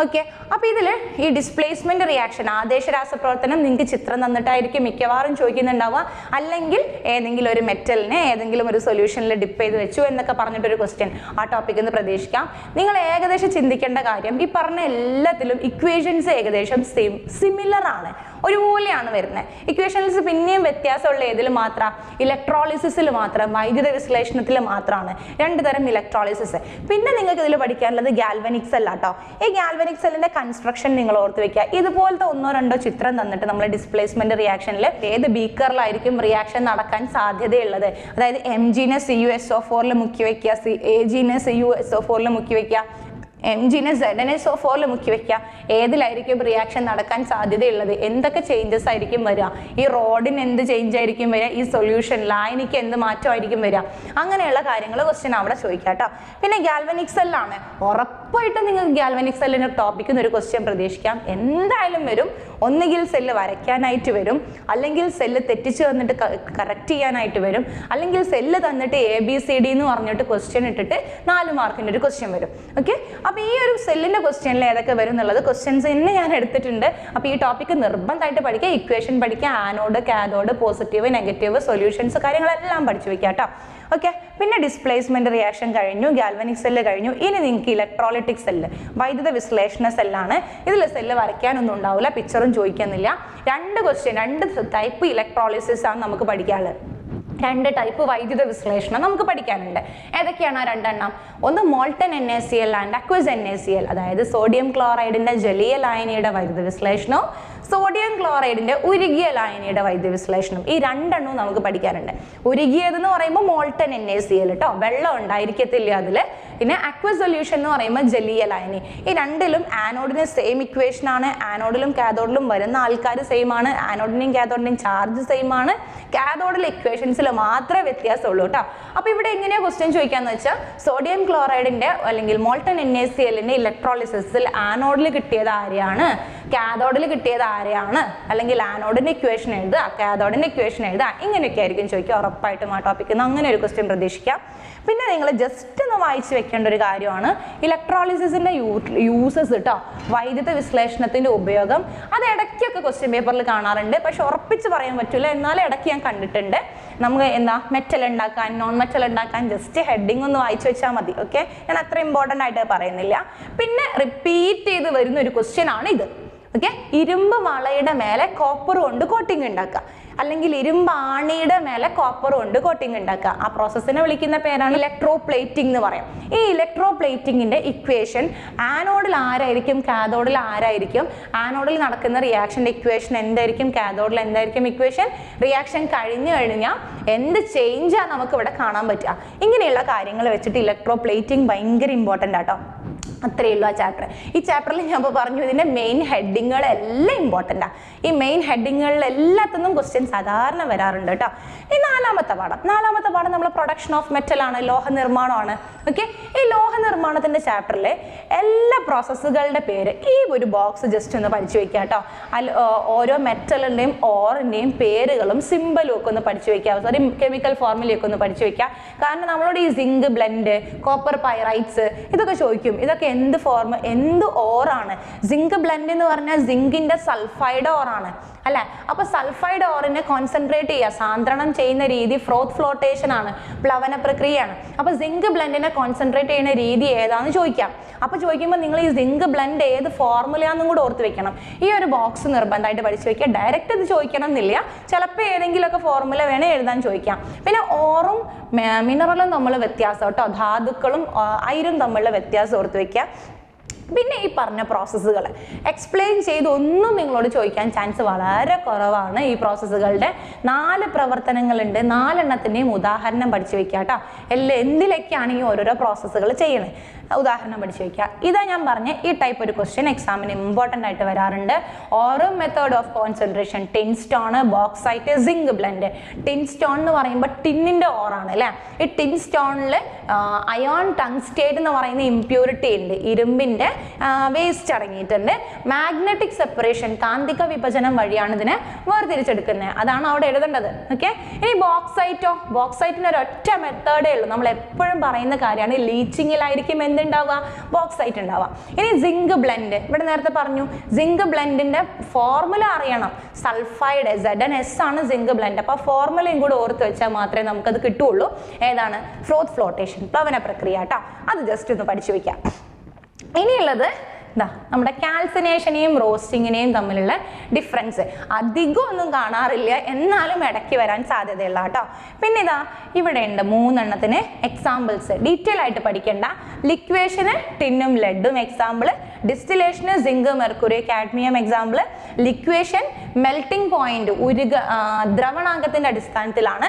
ഓക്കെ അപ്പോൾ ഇതിൽ ഈ ഡിസ്പ്ലേസ്മെന്റ് റിയാക്ഷൻ ആദേശ രാസപ്രവർത്തനം നിങ്ങൾക്ക് ചിത്രം തന്നിട്ടായിരിക്കും മിക്കവാറും ചോദിക്കുന്നുണ്ടാവുക. അല്ലെങ്കിൽ ഏതെങ്കിലും ഒരു മെറ്റലിനെ ഏതെങ്കിലും ഒരു സൊല്യൂഷനിൽ ഡിപ്പ് ചെയ്ത് വെച്ചു എന്നൊക്കെ പറഞ്ഞിട്ടൊരു ക്വസ്റ്റ്യൻ ആ ടോപ്പിക്കിൽ നിന്ന് പ്രതീക്ഷിക്കാം. നിങ്ങൾ ഏകദേശം ചിന്തിക്കേണ്ട കാര്യം ഈ പറഞ്ഞ എല്ലാത്തിലും ഇക്വേഷൻസ് ഏകദേശം സെയിം സിമിലർ ആണ്. ഒരുപോലെയാണ് വരുന്നത് ഇക്വേഷൻസ് പിന്നെയും വ്യത്യാസമുള്ള ഏതിൽ മാത്രം? ഇലക്ട്രോളിസിസിൽ മാത്രം വൈദ്യുത വിശ്ലേഷണത്തിൽ മാത്രമാണ്. രണ്ട് തരം ഇലക്ട്രോളിസിസ് പിന്നെ നിങ്ങൾക്ക് ഇതിൽ പഠിക്കാനുള്ളത് ഗാൽവനിക് സെൽ ആട്ടോ. ഈ ഗാൽവനിക് സെല്ലിന്റെ കൺസ്ട്രക്ഷൻ നിങ്ങൾ ഓർത്ത് വെക്കുക. ഇതുപോലത്തെ ഒന്നോ രണ്ടോ ചിത്രം തന്നിട്ട് നമ്മൾ ഡിസ്പ്ലേസ്മെന്റ് റിയാക്ഷനിൽ ഏത് ബീക്കറിലായിരിക്കും റിയാക്ഷൻ നടക്കാൻ സാധ്യതയുള്ളത്? അതായത് എം ജിനെ സി യു എസ് ഒ ഫോറിൽ മുക്കി വെക്കുക സി എ ജിനെ സി യു എസ് ഒ ഫോറിൽ മുക്കി വെക്കുക. എം ജിനെ സെഡ് എൻ എസ് ഒ ഫോറിൽ മുക്കി വെക്കുക ഏതിലായിരിക്കും റിയാക്ഷൻ നടക്കാൻ സാധ്യതയുള്ളത്? എന്തൊക്കെ ചേഞ്ചസ് ആയിരിക്കും വരിക ഈ റോഡിന് എന്ത് ചേഞ്ച് ആയിരിക്കും വരിക ഈ സൊല്യൂഷൻ ലൈനിക്ക് എന്ത് മാറ്റമായിരിക്കും വരിക അങ്ങനെയുള്ള കാര്യങ്ങൾ ക്വസ്റ്റ്യൻ അവിടെ ചോദിക്കാം കേട്ടോ. പിന്നെ ഗാൽവനിക് സെല്ലാണ് ഉറപ്പായിട്ടും നിങ്ങൾക്ക് ഗാൽവനിക് സെല്ലിന് ടോപ്പിക്കിൽ ഒരു ക്വസ്റ്റ്യൻ പ്രതീക്ഷിക്കാം. എന്തായാലും വരും. ഒന്നുകിൽ സെല്ല് വരയ്ക്കാനായിട്ട് വരും. അല്ലെങ്കിൽ സെല്ല് തെറ്റിച്ച് വന്നിട്ട് കറക്റ്റ് ചെയ്യാനായിട്ട് വരും. അല്ലെങ്കിൽ സെല്ല് തന്നിട്ട് എ ബി സി ഡി എന്ന് പറഞ്ഞിട്ട് ക്വസ്റ്റ്യൻ ഇട്ടിട്ട് നാല് മാർക്കിന്റെ ഒരു ക്വസ്റ്റ്യൻ വരും. ഓക്കെ അപ്പോൾ ഈ ഒരു സെല്ലിന്റെ ക്വസ്റ്റ്യനിൽ ഏതൊക്കെ വരും എന്നുള്ളത് ക്വസ്റ്റ്യൻസ് തന്നെ ഞാൻ എടുത്തിട്ടുണ്ട്. അപ്പോൾ ഈ ടോപ്പിക്ക് നിർബന്ധമായിട്ട് പഠിക്കുക. ഇക്വേഷൻ പഠിക്കുക. Anode cathode positive negative solutions കാര്യങ്ങളെല്ലാം പഠിച്ചു വെക്കുക കേട്ടോ. ഓക്കെ പിന്നെ ഡിസ്പ്ലേസ്മെന്റ് റിയാക്ഷൻ കഴിഞ്ഞു. ഗാൽവനിക് സെല്ല് കഴിഞ്ഞു. ഇനി നിങ്ങൾക്ക് ഇലക്ട്രോളിറ്റിക് സെല്ല് വൈദ്യുത വിശ്ലേഷണ സെല്ലാണ് ഇതിൽ സെല്ല് വരയ്ക്കാനൊന്നും ഉണ്ടാവില്ല. പിക്ചറും ചോദിക്കുന്നില്ല. രണ്ട് ക്വസ്റ്റ്യൻ രണ്ട് ടൈപ്പ് ഇലക്ട്രോളിസിസ് ആണ് നമുക്ക് പഠിക്കാനുള്ളത്. രണ്ട് ടൈപ്പ് വൈദ്യുത വിശ്ലേഷണം നമുക്ക് പഠിക്കാനുണ്ട്. ഏതൊക്കെയാണ് ആ രണ്ടെണ്ണം? ഒന്ന് molten N A C L and aqueous N A C L അതായത് സോഡിയം ക്ലോറൈഡിന്റെ ജലീയ ലായനിയുടെ വൈദ്യുത വിശ്ലേഷണവും സോഡിയം ക്ലോറൈഡിന്റെ ഉരുകിയ ലായനിയുടെ വൈദ്യുത വിശ്ലേഷണം ഈ രണ്ടെണ്ണവും നമുക്ക് പഠിക്കാനുണ്ട്. ഉരുകിയതെന്ന് പറയുമ്പോൾ molten N A C L കേട്ടോ വെള്ളം ഉണ്ടായിരിക്കത്തില്ല അതിൽ പിന്നെ അക്വ സൊല്യൂഷൻ എന്ന് പറയുമ്പോൾ ജലീയ ലായനി ഈ രണ്ടിലും ആനോഡിന് സെയിം ഇക്വേഷൻ ആണ്. ആനോഡിലും കാതോഡിലും വരുന്ന ആൾക്കാർ സെയിം ആണ്. ആനോഡിനെയും കാതോഡിനെയും ചാർജ് സെയിം ആണ്. കാതോഡിൽ ഇക്വേഷൻസിൽ മാത്രമേ വ്യത്യാസമുള്ളൂ കേട്ടോ അപ്പോൾ ഇവിടെ എങ്ങനെയാ ക്വസ്റ്റ്യൻ ചോദിക്കാന്ന് വെച്ചാൽ സോഡിയം ക്ലോറൈഡിന്റെ അല്ലെങ്കിൽ മോൾട്ടൺ എൻ എ സി എല്ലിന്റെ ഇലക്ട്രോളിസിൽ ആനോഡിൽ കിട്ടിയത് ആരെയാണ്? കാതോഡിൽ കിട്ടിയത് ആരെയാണ്? അല്ലെങ്കിൽ ആനോഡിന്റെ ഇക്വേഷൻ എഴുതുക കാഥോഡിന്റെ ഇക്വേഷൻ എഴുതുക. ഇങ്ങനെയൊക്കെ ആയിരിക്കും ചോദിക്കുക. ഉറപ്പായിട്ടും ആ ടോപ്പിക്കിൽ അങ്ങനെ ഒരു ക്വസ്റ്റ്യൻ പ്രതീക്ഷിക്കാം. പിന്നെ നിങ്ങൾ ജസ്റ്റ് ഒന്ന് വായിച്ച് വെക്കേണ്ട ഒരു കാര്യമാണ് ഇലക്ട്രോളിസിസിന്റെ യൂസസ് കേട്ടോ വൈദ്യുത വിശ്ലേഷണത്തിന്റെ ഉപയോഗം. അത് ഇടയ്ക്കൊക്കെ ക്വസ്റ്റ്യൻ പേപ്പറിൽ കാണാറുണ്ട്. പക്ഷെ ഉറപ്പിച്ച് പറയാൻ പറ്റില്ല എന്നാലും ഇടയ്ക്ക് ഞാൻ കണ്ടിട്ടുണ്ട്. നമുക്ക് എന്താ മെറ്റൽ ഉണ്ടാക്കാൻ നോൺ മെറ്റൽ ഉണ്ടാക്കാൻ ജസ്റ്റ് ഹെഡിങ് ഒന്ന് വായിച്ചു വെച്ചാൽ മതി ഓക്കെ ഞാൻ അത്ര ഇമ്പോർട്ടന്റ് ആയിട്ട് പറയുന്നില്ല. പിന്നെ റിപ്പീറ്റ് ചെയ്ത് വരുന്ന ഒരു ക്വസ്റ്റ്യൻ ആണ് ഇത് ഓക്കെ ഇരുമ്പ് വളയുടെ മേലെ കോപ്പർ കൊണ്ട് കോട്ടിങ് ഉണ്ടാക്കുക. അല്ലെങ്കിൽ ഇരുമ്പാണിയുടെ മേലെ കോപ്പർ കൊണ്ട് കോട്ടിങ് ഉണ്ടാക്കുക. ആ പ്രോസസ്സിനെ വിളിക്കുന്ന പേരാണ് ഇലക്ട്രോ പ്ലേറ്റിംഗ് എന്ന് പറയാം. ഈ ഇലക്ട്രോ പ്ലേറ്റിംഗിന്റെ ഇക്വേഷൻ ആനോഡിൽ ആരായിരിക്കും കാതോഡിൽ ആരായിരിക്കും? ആനോഡിൽ നടക്കുന്ന റിയാക്ഷന്റെ ഇക്വേഷൻ എന്തായിരിക്കും കാതോഡിൽ എന്തായിരിക്കും ഇക്വേഷൻ റിയാക്ഷൻ കഴിഞ്ഞു കഴിഞ്ഞാൽ എന്ത് ചേഞ്ചാണ് നമുക്ക് ഇവിടെ കാണാൻ പറ്റുക. ഇങ്ങനെയുള്ള കാര്യങ്ങൾ വെച്ചിട്ട് ഇലക്ട്രോ പ്ലേറ്റിംഗ് ഭയങ്കര ഇമ്പോർട്ടന്റ് ആട്ടോ അത്രയേ ഉള്ളൂ ആ ചാപ്റ്റർ ഈ ചാപ്റ്ററിൽ ഞാൻ ഇപ്പോൾ പറഞ്ഞു ഇതിന്റെ മെയിൻ ഹെഡിങ്ങുകളെല്ലാം ഇമ്പോർട്ടന്റ് ആണ് ഈ മെയിൻ ഹെഡിങ്ങുകളിൽ എല്ലാത്തുനിന്നും ക്വസ്റ്റ്യൻ സാധാരണ വരാറുണ്ട് കേട്ടോ. ഈ നാലാമത്തെ പാഠം. നാലാമത്തെ പാഠം നമ്മൾ പ്രൊഡക്ഷൻ ഓഫ് മെറ്റൽ ആണ് ലോഹ നിർമ്മാണമാണ്. ഓക്കെ ഈ ലോഹ നിർമ്മാണത്തിന്റെ ചാപ്റ്ററിലെ എല്ലാ പ്രോസസ്സുകളുടെ പേര് ഈ ഒരു ബോക്സ് ജസ്റ്റ് ഒന്ന് പഠിച്ചു വയ്ക്കുക കേട്ടോ. അല്ല ഓരോ മെറ്റലിന്റെയും ഓറിന്റെയും പേരുകളും സിമ്പലും ഒക്കെ ഒന്ന് പഠിച്ചു വയ്ക്കുക സോറി കെമിക്കൽ ഫോർമുലയൊക്കെ ഒന്ന് പഠിച്ചു വയ്ക്കുക കാരണം നമ്മളോട് ഈ സിങ്ക് ബ്ലെൻഡ് കോപ്പർ പൈറൈറ്റ്സ് ഇതൊക്കെ ചോദിക്കും. ഇതൊക്കെ എന്ത് ഫോർമ എന്ത് ഓറാണ് സിങ്ക് ബ്ലെൻഡ് എന്ന് പറഞ്ഞാൽ സിങ്കിന്റെ സൾഫൈഡ് ഓറാണ് അല്ലെ? അപ്പൊ സൾഫൈഡ് ഓറിനെ കോൺസെൻട്രേറ്റ് ചെയ്യുക. സാന്ദ്രണം ചെയ്യുന്ന രീതി ഫ്രോത്ത് ഫ്ലോട്ടേഷൻ ആണ് പ്ലവന പ്രക്രിയയാണ്. അപ്പൊ സിങ്ക് ബ്ലെൻഡിനെ കോൺസെൻട്രേറ്റ് ചെയ്യുന്ന രീതി ഏതാന്ന് ചോദിക്കാം. അപ്പൊ ചോദിക്കുമ്പോൾ നിങ്ങൾ ഈ സിങ്ക് ബ്ലെൻഡ് ഏത് ഫോർമുലയാണെന്നും കൂടെ ഓർത്ത് വെക്കണം. ഈ ഒരു ബോക്സ് നിർബന്ധമായിട്ട് പഠിച്ചു വെക്കുക. ഡയറക്റ്റ് ഇത് ചോദിക്കണം എന്നില്ല. ചിലപ്പോൾ ഏതെങ്കിലുമൊക്കെ ഫോർമുല വേണേൽ എഴുതാൻ ചോദിക്കാം. പിന്നെ ഓറും മിനറലും തമ്മിലുള്ള വ്യത്യാസം കേട്ടോ. ധാതുക്കളും അയിരും തമ്മിലുള്ള വ്യത്യാസം ഓർത്ത് വെക്കുക. പിന്നെ ഈ പറഞ്ഞ പ്രോസസ്സുകൾ എക്സ്പ്ലെയിൻ ചെയ്ത് ഒന്നും നിങ്ങളോട് ചോദിക്കാൻ ചാൻസ് വളരെ കുറവാണ് ഈ പ്രോസസ്സുകളുടെ നാല് പ്രവർത്തനങ്ങളുണ്ട്. നാലെണ്ണത്തിന്റെയും ഉദാഹരണം പഠിച്ചു വെക്കുക കേട്ടോ എല്ലാ എന്തിലൊക്കെയാണ് ഈ ഓരോരോ പ്രോസസ്സുകൾ ചെയ്യുന്നത്? ഉദാഹരണം പഠിച്ചു വയ്ക്കുക. ഇതാ ഞാൻ പറഞ്ഞ ഈ ടൈപ്പ് ഒരു ക്വസ്റ്റ്യൻ എക്സാമിന് ഇമ്പോർട്ടന്റ് ആയിട്ട് വരാറുണ്ട്. ഓരോ method of concentration tin stone bauxite zinc blende tin stone എന്ന് പറയുമ്പോൾ ടിന്നിന്റെ ഓറാണ് അല്ലേ? ഈ ടിൻ സ്റ്റോണിൽ അയോൺ ടങ്സ്റ്റേറ്റ് എന്ന് പറയുന്ന ഇമ്പ്യൂരിറ്റി ഉണ്ട്. ഇരുമ്പിന്റെ വേസ്റ്റ് അടങ്ങിയിട്ടുണ്ട്. മാഗ്നറ്റിക് സെപ്പറേഷൻ കാന്തിക വിഭജനം വഴിയാണ് ഇതിനെ വേർതിരിച്ചെടുക്കുന്നത്. അതാണ് അവിടെ എഴുതേണ്ടത്. ഓക്കെ ഇനി ബോക്സൈറ്റോ ബോക്സൈറ്റിന് ഒരൊറ്റ മെത്തേഡേ ഉള്ളൂ. നമ്മൾ എപ്പോഴും പറയുന്ന കാര്യമാണ് ലീച്ചിങ്ങിലായിരിക്കും എന്തുണ്ടാവുക ബോക്സൈറ്റ് ഉണ്ടാവുക. ഇനി സിങ്ക് ബ്ലെൻഡ് ഇവിടെ നേരത്തെ പറഞ്ഞു സിങ്ക് ബ്ലെൻഡിന്റെ ഫോർമുല അറിയണം. സൾഫൈഡ് സെഡ് എൻ എസ് ആണ് സിങ്ക് ബ്ലെൻഡ് അപ്പോൾ ഫോർമുലയും കൂടെ ഓർത്ത് വെച്ചാൽ മാത്രമേ നമുക്കത് കിട്ടുള്ളൂ ഏതാണ്? ഫ്രോത്ത് ഫ്ലോട്ടേഷൻ പ്ലവന പ്രക്രിയ കേട്ടോ. അത് ജസ്റ്റ് ഒന്ന് പഠിച്ചു വെക്കാം. ഇനിയുള്ളത് ഇതാ നമ്മുടെ കാൽസിനേഷനെയും റോസ്റ്റിങ്ങിനെയും തമ്മിലുള്ള ഡിഫറൻസ് അധികം ഒന്നും കാണാറില്ല. എന്നാലും ഇടയ്ക്ക് വരാൻ സാധ്യതയുള്ള കേട്ടോ. പിന്നെ ഇതാ ഇവിടെ ഉണ്ട് മൂന്നെണ്ണത്തിന് എക്സാമ്പിൾസ് ഡീറ്റെയിൽ ആയിട്ട് പഠിക്കേണ്ട. ലിക്വേഷന് ടിന്നും ലെഡും example ഡിസ്റ്റിലേഷന് zinc mercury cadmium example liquation melting point ഉരുക ദ്രവണാംഗത്തിന്റെ അടിസ്ഥാനത്തിലാണ്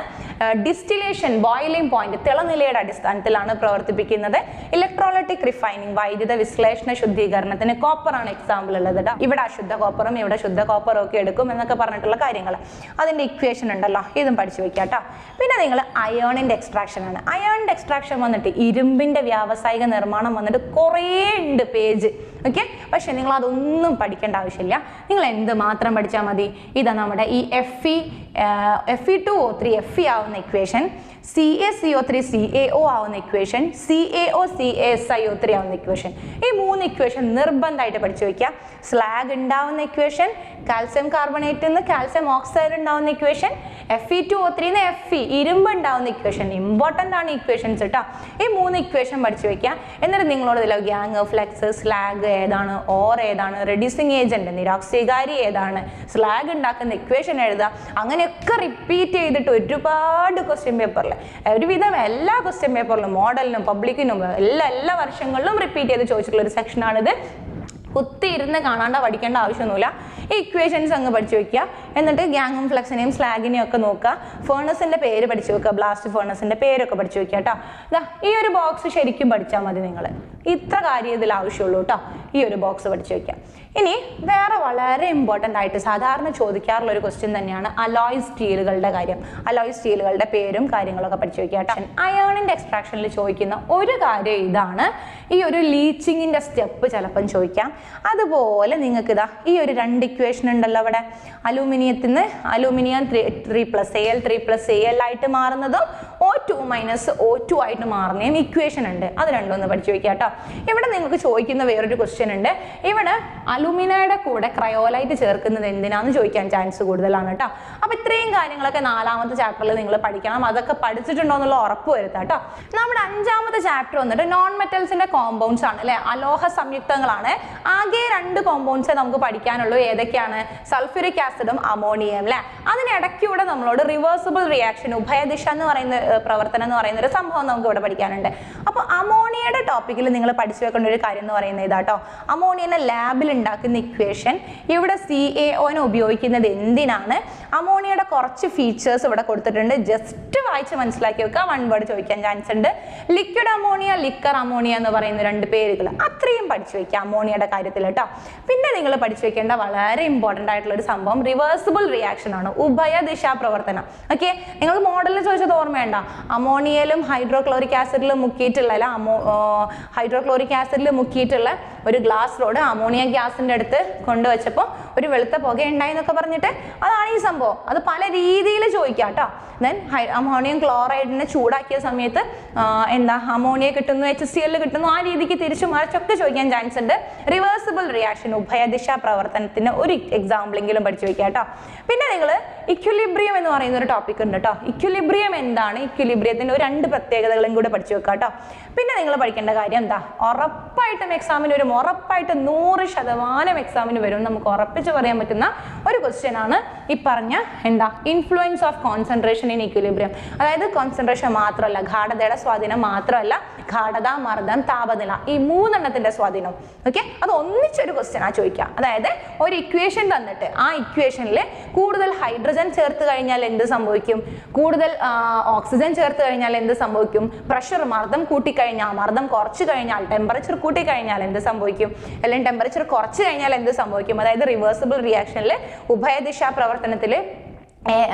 ഡിസ്റ്റിലേഷൻ ബോയിലിംഗ് പോയിന്റ് തിളനിലയുടെ അടിസ്ഥാനത്തിലാണ് പ്രവർത്തിപ്പിക്കുന്നത്. ഇലക്ട്രോലറ്റിക് റിഫൈനിങ് വൈദ്യുത വിശ്ലേഷണ ശുദ്ധീകരണത്തിന് കോപ്പർ ആണ് എക്സാമ്പിൾ ഉള്ളത്. ഇവിടെ അശുദ്ധ കോപ്പറും ഇവിടെ ശുദ്ധ കോപ്പറും ഒക്കെ എടുക്കും എന്നൊക്കെ പറഞ്ഞിട്ടുള്ള കാര്യങ്ങൾ അതിന്റെ ഇക്വേഷൻ ഉണ്ടല്ലോ ഇതും പഠിച്ചു വെക്കാം പിന്നെ നിങ്ങൾ അയോണിന്റെ എക്സ്ട്രാക്ഷൻ ആണ്. അയേണിന്റെ എക്സ്ട്രാക്ഷൻ വന്നിട്ട് ഇരുമ്പിന്റെ വ്യാവസായിക നിർമ്മാണം വന്നിട്ട് കുറേ ഉണ്ട് പേജ് ഓക്കെ പക്ഷെ നിങ്ങൾ അതൊന്നും പഠിക്കേണ്ട ആവശ്യമില്ല. നിങ്ങൾ എന്ത് മാത്രം പഠിച്ചാൽ മതി? ഇതാ നമ്മുടെ ഈ F E F E two O three F E ആവുന്ന equation C A C O three C A O ആവുന്ന equation C A O C S I O three ആവുന്ന ഇക്വേഷൻ ഈ മൂന്ന് ഇക്വേഷൻ നിർബന്ധമായിട്ട് പഠിച്ചു വയ്ക്കുക. സ്ലാഗ് ഉണ്ടാവുന്ന ഇക്വേഷൻ കാൽസ്യം കാർബണേറ്റിൽ നിന്ന് കാൽസ്യം ഓക്സൈഡ് ഉണ്ടാവുന്ന equation F E two O three F E ഇരുമ്പ് ഉണ്ടാവുന്ന ഇക്വേഷൻ ഇമ്പോർട്ടന്റ് ആണ് ഇക്വേഷൻസ് കേട്ടോ ഈ മൂന്ന് ഇക്വേഷൻ പഠിച്ചു വയ്ക്കുക. എന്നിട്ട് നിങ്ങളോട് ഇതിലോ ഗ്യാങ് ഫ്ലെക്സ് സ്ലാഗ് ഏതാണ് ഓർ ഏതാണ് റെഡ്യൂസിങ് ഏജന്റ് നിരോക്സികാരി ഏതാണ് സ്ലാഗ് ഉണ്ടാക്കുന്ന ഇക്വേഷൻ എഴുതുക. അങ്ങനെയൊക്കെ റിപ്പീറ്റ് ചെയ്തിട്ട് ഒരുപാട് ക്വസ്റ്റ്യൻ പേപ്പറിൽ ഒരുവിധം എല്ലാ ക്വസ്റ്റ്യൻ പേപ്പറിലും മോഡലിനും പബ്ലിക്കിനും എല്ലാ എല്ലാ വർഷങ്ങളിലും റിപ്പീറ്റ് ചെയ്ത് ചോദിച്ചിട്ടുള്ള ഒരു സെക്ഷനാണിത് കുത്തിയിരുന്ന് കാണാണ്ട് പഠിക്കേണ്ട ആവശ്യമൊന്നുമില്ല. ഈ ഇക്വേഷൻസ് അങ്ങ് പഠിച്ചു വെക്കുക. എന്നിട്ട് ഗ്യാങ്ങും ഫ്ലക്സിനെയും സ്ലാഗിനെയും ഒക്കെ നോക്കുക. ഫേണസിന്റെ പേര് പഠിച്ചു വെക്കുക. ബ്ലാസ്റ്റ് ഫേണസിന്റെ പേരൊക്കെ പഠിച്ചു വെക്കുക കേട്ടോ. ഇതാ ഈ ഒരു ബോക്സ് ശരിക്കും പഠിച്ചാൽ മതി നിങ്ങൾ ഇത്ര കാര്യം ഇതിൽ ആവശ്യമുള്ളൂ കേട്ടോ. ഈ ഒരു ബോക്സ് പഠിച്ചു വെക്കാം ഇനി വേറെ വളരെ ഇമ്പോർട്ടന്റ് ആയിട്ട് സാധാരണ ചോദിക്കാറുള്ള ഒരു ക്വസ്റ്റ്യൻ തന്നെയാണ് അലോയ് സ്റ്റീലുകളുടെ കാര്യം. അലോയ് സ്റ്റീലുകളുടെ പേരും കാര്യങ്ങളൊക്കെ പഠിച്ചു വെക്കുക കേട്ടോ. അയോണിന്റെ എക്സ്ട്രാക്ഷനിൽ ചോദിക്കുന്ന ഒരു കാര്യം ഇതാണ്. ഈ ഒരു ലീച്ചിങ്ങിന്റെ സ്റ്റെപ്പ് ചിലപ്പം ചോദിക്കാം. അതുപോലെ നിങ്ങൾക്ക് ഇതാ ഈ ഒരു രണ്ട് ഇക്വേഷൻ ഉണ്ടല്ലോ അവിടെ. അലൂമിനിയത്തിൽ നിന്ന് aluminium three three plus A L three plus A L ആയിട്ട് മാറുന്നതും O two minus O two ആയിട്ട് മാറുന്നതും ഇക്വേഷൻ ഉണ്ട്. അത് രണ്ടൊന്ന് പഠിച്ചു വയ്ക്കുക കേട്ടോ. ഇവിടെ നിങ്ങൾക്ക് ചോദിക്കുന്ന വേറൊരു ക്വസ്റ്റ്യൻ ഉണ്ട്. ഇവിടെ അലുമിനയുടെ കൂടെ ക്രയോലൈറ്റ് ചേർക്കുന്നത് എന്തിനാന്ന് ചോദിക്കാൻ ചാൻസ് കൂടുതലാണ് കേട്ടോ. അപ്പൊ ഇത്രയും കാര്യങ്ങളൊക്കെ നാലാമത്തെ ചാപ്റ്ററിൽ നിങ്ങൾ പഠിക്കണം. അതൊക്കെ പഠിച്ചിട്ടുണ്ടോ എന്നുള്ള ഉറപ്പ് വരുത്താം കേട്ടോ. നമ്മുടെ അഞ്ചാമത്തെ ചാപ്റ്റർ വന്നിട്ട് നോൺ മെറ്റൽസിന്റെ കോമ്പൗണ്ട്സ് ആണ് അല്ലെ? അലോഹ സംയുക്തങ്ങളാണ്. ആകെ രണ്ട് കോമ്പൗണ്ട്സേ നമുക്ക് പഠിക്കാനുള്ളൂ. ഏതൊക്കെയാണ്? സൾഫ്യൂരിക് ആസിഡും അമോണിയം അല്ലെ അതിനിടയ്ക്കൂടെ നമ്മളോട് റിവേഴ്സിബിൾ റിയാക്ഷൻ ഉഭയദിശ എന്ന് പറയുന്ന പ്രവർത്തനം എന്ന് പറയുന്ന ഒരു സംഭവം നമുക്ക് ഇവിടെ പഠിക്കാനുണ്ട്. അപ്പോൾ അമോണിയയുടെ ടോപ്പിക്കിൽ നിങ്ങൾ പഠിച്ചു വെക്കേണ്ട ഒരു കാര്യം എന്ന് പറയുന്നത് ഇതാട്ടോ. അമോണിയനെ ലാബിൽ ഉണ്ടാക്കുന്ന ഇക്വേഷൻ ഇവിടെ സി എ ഒനെ ഉപയോഗിക്കുന്നത് എന്തിനാണ്? അമോണിയയുടെ കുറച്ച് ഫീച്ചേഴ്സ് ഇവിടെ കൊടുത്തിട്ടുണ്ട്. ജസ്റ്റ് വായിച്ച് മനസ്സിലാക്കി വെക്കുക. വൺ വേർഡ് ചോദിക്കാൻ ചാൻസ് ഉണ്ട്. ലിക്വിഡ് അമോണിയ ലിക്കർ അമോണിയ എന്ന് പറയുന്ന രണ്ട് പേരുകൾ. അത്രയും പഠിച്ചു വെക്കുക അമോണിയയുടെ കാര്യത്തിൽ കേട്ടോ. പിന്നെ നിങ്ങൾ പഠിച്ചു വെക്കേണ്ട വളരെ ഇമ്പോർട്ടന്റ് ആയിട്ടുള്ള ഒരു സംഭവം റിവേഴ്സിബിൾ റിയാക്ഷൻ ആണ്. ഉഭയദിശാ പ്രവർത്തനം. ഓക്കെ നിങ്ങൾ മോഡലിൽ ചോദിച്ചത് ഓർമ്മയുണ്ട? അമോണിയയിലും ഹൈഡ്രോക്ലോറിക് ആസിഡിലും മുക്കിയിട്ടുള്ള അല്ല അമോ ഹൈഡ്രോക്ലോറിക് ആസിഡിൽ മുക്കിയിട്ടുള്ള ഒരു ഗ്ലാസ് റോഡ് അമോണിയ ഗ്യാസിന്റെ അടുത്ത് കൊണ്ടുവച്ചപ്പോൾ ഒരു വെളുത്ത പുക ഉണ്ടായി എന്നൊക്കെ പറഞ്ഞിട്ട് അതാണ് ഈ സംഭവം. അത് പല രീതിയിൽ ചോദിക്കാം കേട്ടോ ദെൻ അമോണിയം ക്ലോറൈഡിനെ ചൂടാക്കിയ സമയത്ത് എന്താ അമോണിയ കിട്ടുന്നു എച്ച് സി എൽ കിട്ടുന്നു ആ രീതിക്ക് തിരിച്ചു മറിച്ചൊക്കെ ചോദിക്കാൻ ചാൻസ് ഉണ്ട്. റിവേഴ്സിബിൾ റിയാക്ഷൻ ഉഭയദിശ പ്രവർത്തനത്തിന് ഒരു എക്സാമ്പിൾ എങ്കിലും പഠിച്ചു വയ്ക്കുക കേട്ടോ പിന്നെ നിങ്ങൾ ഇക്വലിബ്രിയം എന്ന് പറയുന്ന ഒരു ടോപ്പിക് ഉണ്ട് കേട്ടോ ഇക്വലിബ്രിയം എന്താണ്? ഇക്വിലിബ്രിയത്തിന്റെ ഒരു രണ്ട് പ്രത്യേകതകളും കൂടെ പഠിച്ചു വെക്കുക കേട്ടോ പിന്നെ നിങ്ങൾ പഠിക്കേണ്ട കാര്യം എന്താ? ഉറപ്പായിട്ടും എക്സാമിന് വരും. ഉറപ്പായിട്ടും നൂറ് ശതമാനം എക്സാമിന് വരും. നമുക്ക് ഉറപ്പിച്ച് പറയാൻ പറ്റുന്ന ഒരു ക്വസ്റ്റ്യൻ ആണ് ഈ പറഞ്ഞ എന്താ? Influence of concentration in equilibrium അതായത് കോൺസെൻട്രേഷൻ മാത്രമല്ല ഗാഠതയുടെ സ്വാധീനം മാത്രമല്ല ഗാഠത മർദ്ദം താപനില ഈ മൂന്നെണ്ണത്തിന്റെ സ്വാധീനം. ഓക്കെ അത് ഒന്നിച്ചൊരു ആ ചോദിക്കുക. അതായത് ഒരു ഇക്വേഷൻ തന്നിട്ട് ആ ഇക്വേഷനിൽ കൂടുതൽ ഹൈഡ്രജൻ ചേർത്ത് കഴിഞ്ഞാൽ എന്ത് സംഭവിക്കും? കൂടുതൽ ഓക്സിജൻ ചേർത്ത് കഴിഞ്ഞാൽ എന്ത് സംഭവിക്കും? പ്രഷർ മർദ്ദം കൂട്ടിക്കഴിഞ്ഞാൽ മർദ്ദം കുറച്ച് കഴിഞ്ഞാൽ ടെമ്പറേച്ചർ കൂട്ടിക്കഴിഞ്ഞാൽ എന്ത് സംഭവിക്കും? അല്ലെങ്കിൽ ടെമ്പറേച്ചർ കുറച്ച് കഴിഞ്ഞാൽ എന്ത് സംഭവിക്കും? അതായത് റിവേഴ്സിബിൾ റിയാക്ഷനിൽ ഉഭയദിശാ പ്രവർത്തനത്തിൽ ഏ-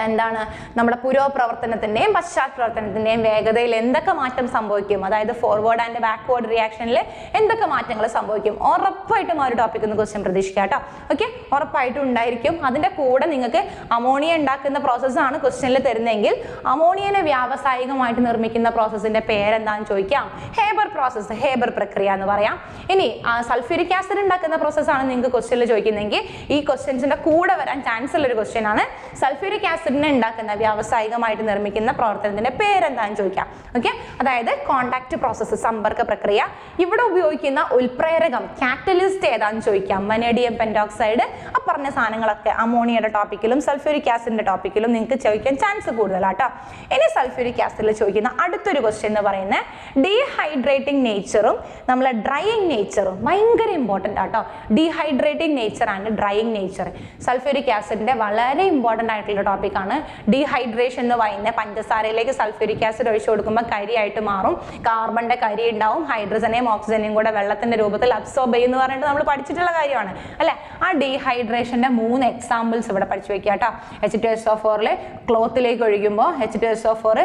എന്താണ് നമ്മുടെ പുരോപ്രവർത്തനത്തിന്റെയും പശ്ചാത്തലത്തിന്റെയും വേഗതയിൽ എന്തൊക്കെ മാറ്റം സംഭവിക്കും? അതായത് ഫോർവേഡ് ആൻഡ് ബാക്ക്വേർഡ് റിയാക്ഷനിൽ എന്തൊക്കെ മാറ്റങ്ങൾ സംഭവിക്കും? ഉറപ്പായിട്ടും ആ ഒരു ടോപ്പിക് ഒന്ന് ക്വസ്റ്റ്യൻ പ്രതീക്ഷിക്കാം കേട്ടോ. ഓക്കെ ഉറപ്പായിട്ടും ഉണ്ടായിരിക്കും. അതിന്റെ കൂടെ നിങ്ങൾക്ക് അമോണിയ ഉണ്ടാക്കുന്ന പ്രോസസ്സാണ് ക്വസ്റ്റ്യനിൽ തരുന്നതെങ്കിൽ അമോണിയനെ വ്യാവസായികമായിട്ട് നിർമ്മിക്കുന്ന പ്രോസസ്സിന്റെ പേരെന്താണെന്ന് ചോദിക്കാം. ഹേബർ പ്രോസസ്സ് ഹേബർ പ്രക്രിയ എന്ന് പറയാം. ഇനി സൾഫ്യൂരിക് ആസിഡ് ഉണ്ടാക്കുന്ന പ്രോസസ്സാണ് നിങ്ങൾക്ക് ക്വസ്റ്റ്യനിൽ ചോദിക്കുന്നതെങ്കിൽ ഈ ക്വസ്റ്റ്യൻസിന്റെ കൂടെ വരാൻ ചാൻസ് ഉള്ള ഒരു ക്വസ്റ്റ്യൻ ആണ്. സൾഫ്യൂരിക് ആസിഡിനെ ഉണ്ടാക്കുന്ന വ്യാവസായികമായിട്ട് നിർമ്മിക്കുന്ന പ്രവർത്തനത്തിന്റെ പേരെന്താണെന്ന് ചോദിക്കാം. ഓക്കെ അതായത് കോണ്ടാക്ട് പ്രോസസ്സ് സമ്പർക്ക പ്രക്രിയ. ഇവിടെ ഉപയോഗിക്കുന്ന ഉൽപ്രേരകം കാറ്റലിസ്റ്റ് ഏതാണെന്ന് ചോദിക്കാം. Vanadium pentoxide. ആ പറഞ്ഞ സാധനങ്ങളൊക്കെ അമോണിയയുടെ ടോപ്പിക്കിലും സൾഫ്യൂരിക് ആസിഡിന്റെ ടോപ്പിക്കിലും നിങ്ങൾക്ക് ചോദിക്കാൻ ചാൻസ് കൂടുതലാട്ടോ. ഇനി സൾഫ്യൂരിക് ആസിഡിൽ ചോദിക്കുന്ന അടുത്തൊരു ക്വസ്റ്റ്യൻ എന്ന് പറയുന്നത് ഡീഹൈഡ്രേറ്റിംഗ് നേച്ചറും നമ്മളെ ഡ്രൈയിങ് നേച്ചറും ഭയങ്കര ഇമ്പോർട്ടന്റ് ആട്ടോ. Dehydrating and drying nature sulphuric ആസിഡിന്റെ വളരെ ഇമ്പോർട്ടന്റ് ആയിട്ടുള്ള ടോപ്പിക്കാണ് ഡീഹൈഡ്രേഷൻ എന്ന് പറയുന്നത് പഞ്ചസാരയിലേക്ക് സൾഫ്യൂരിക് ആസിഡ് ഒഴിച്ചു കൊടുക്കുമ്പോൾ കരിയായിട്ട് മാറും. കാർബണിന്റെ കരി ഉണ്ടാവും. ഹൈഡ്രജനെയും ഓക്സിജനെയും കൂടെ വെള്ളത്തിന്റെ രൂപത്തിൽ അബ്സോർബ് ചെയ്യുന്നു പറഞ്ഞിട്ട് നമ്മൾ പഠിച്ചിട്ടുള്ള കാര്യമാണ്. അല്ലെ? ആ ഡീഹൈഡ്രേഷന്റെ മൂന്ന് എക്സാമ്പിൾസ് ഇവിടെ പഠിച്ചു വെക്കുക കേട്ടോ. എച്ച് ടു എസ് ഒ ഫോറിൽ ക്ലോത്തിലേക്ക് ഒഴിക്കുമ്പോൾ H two S O four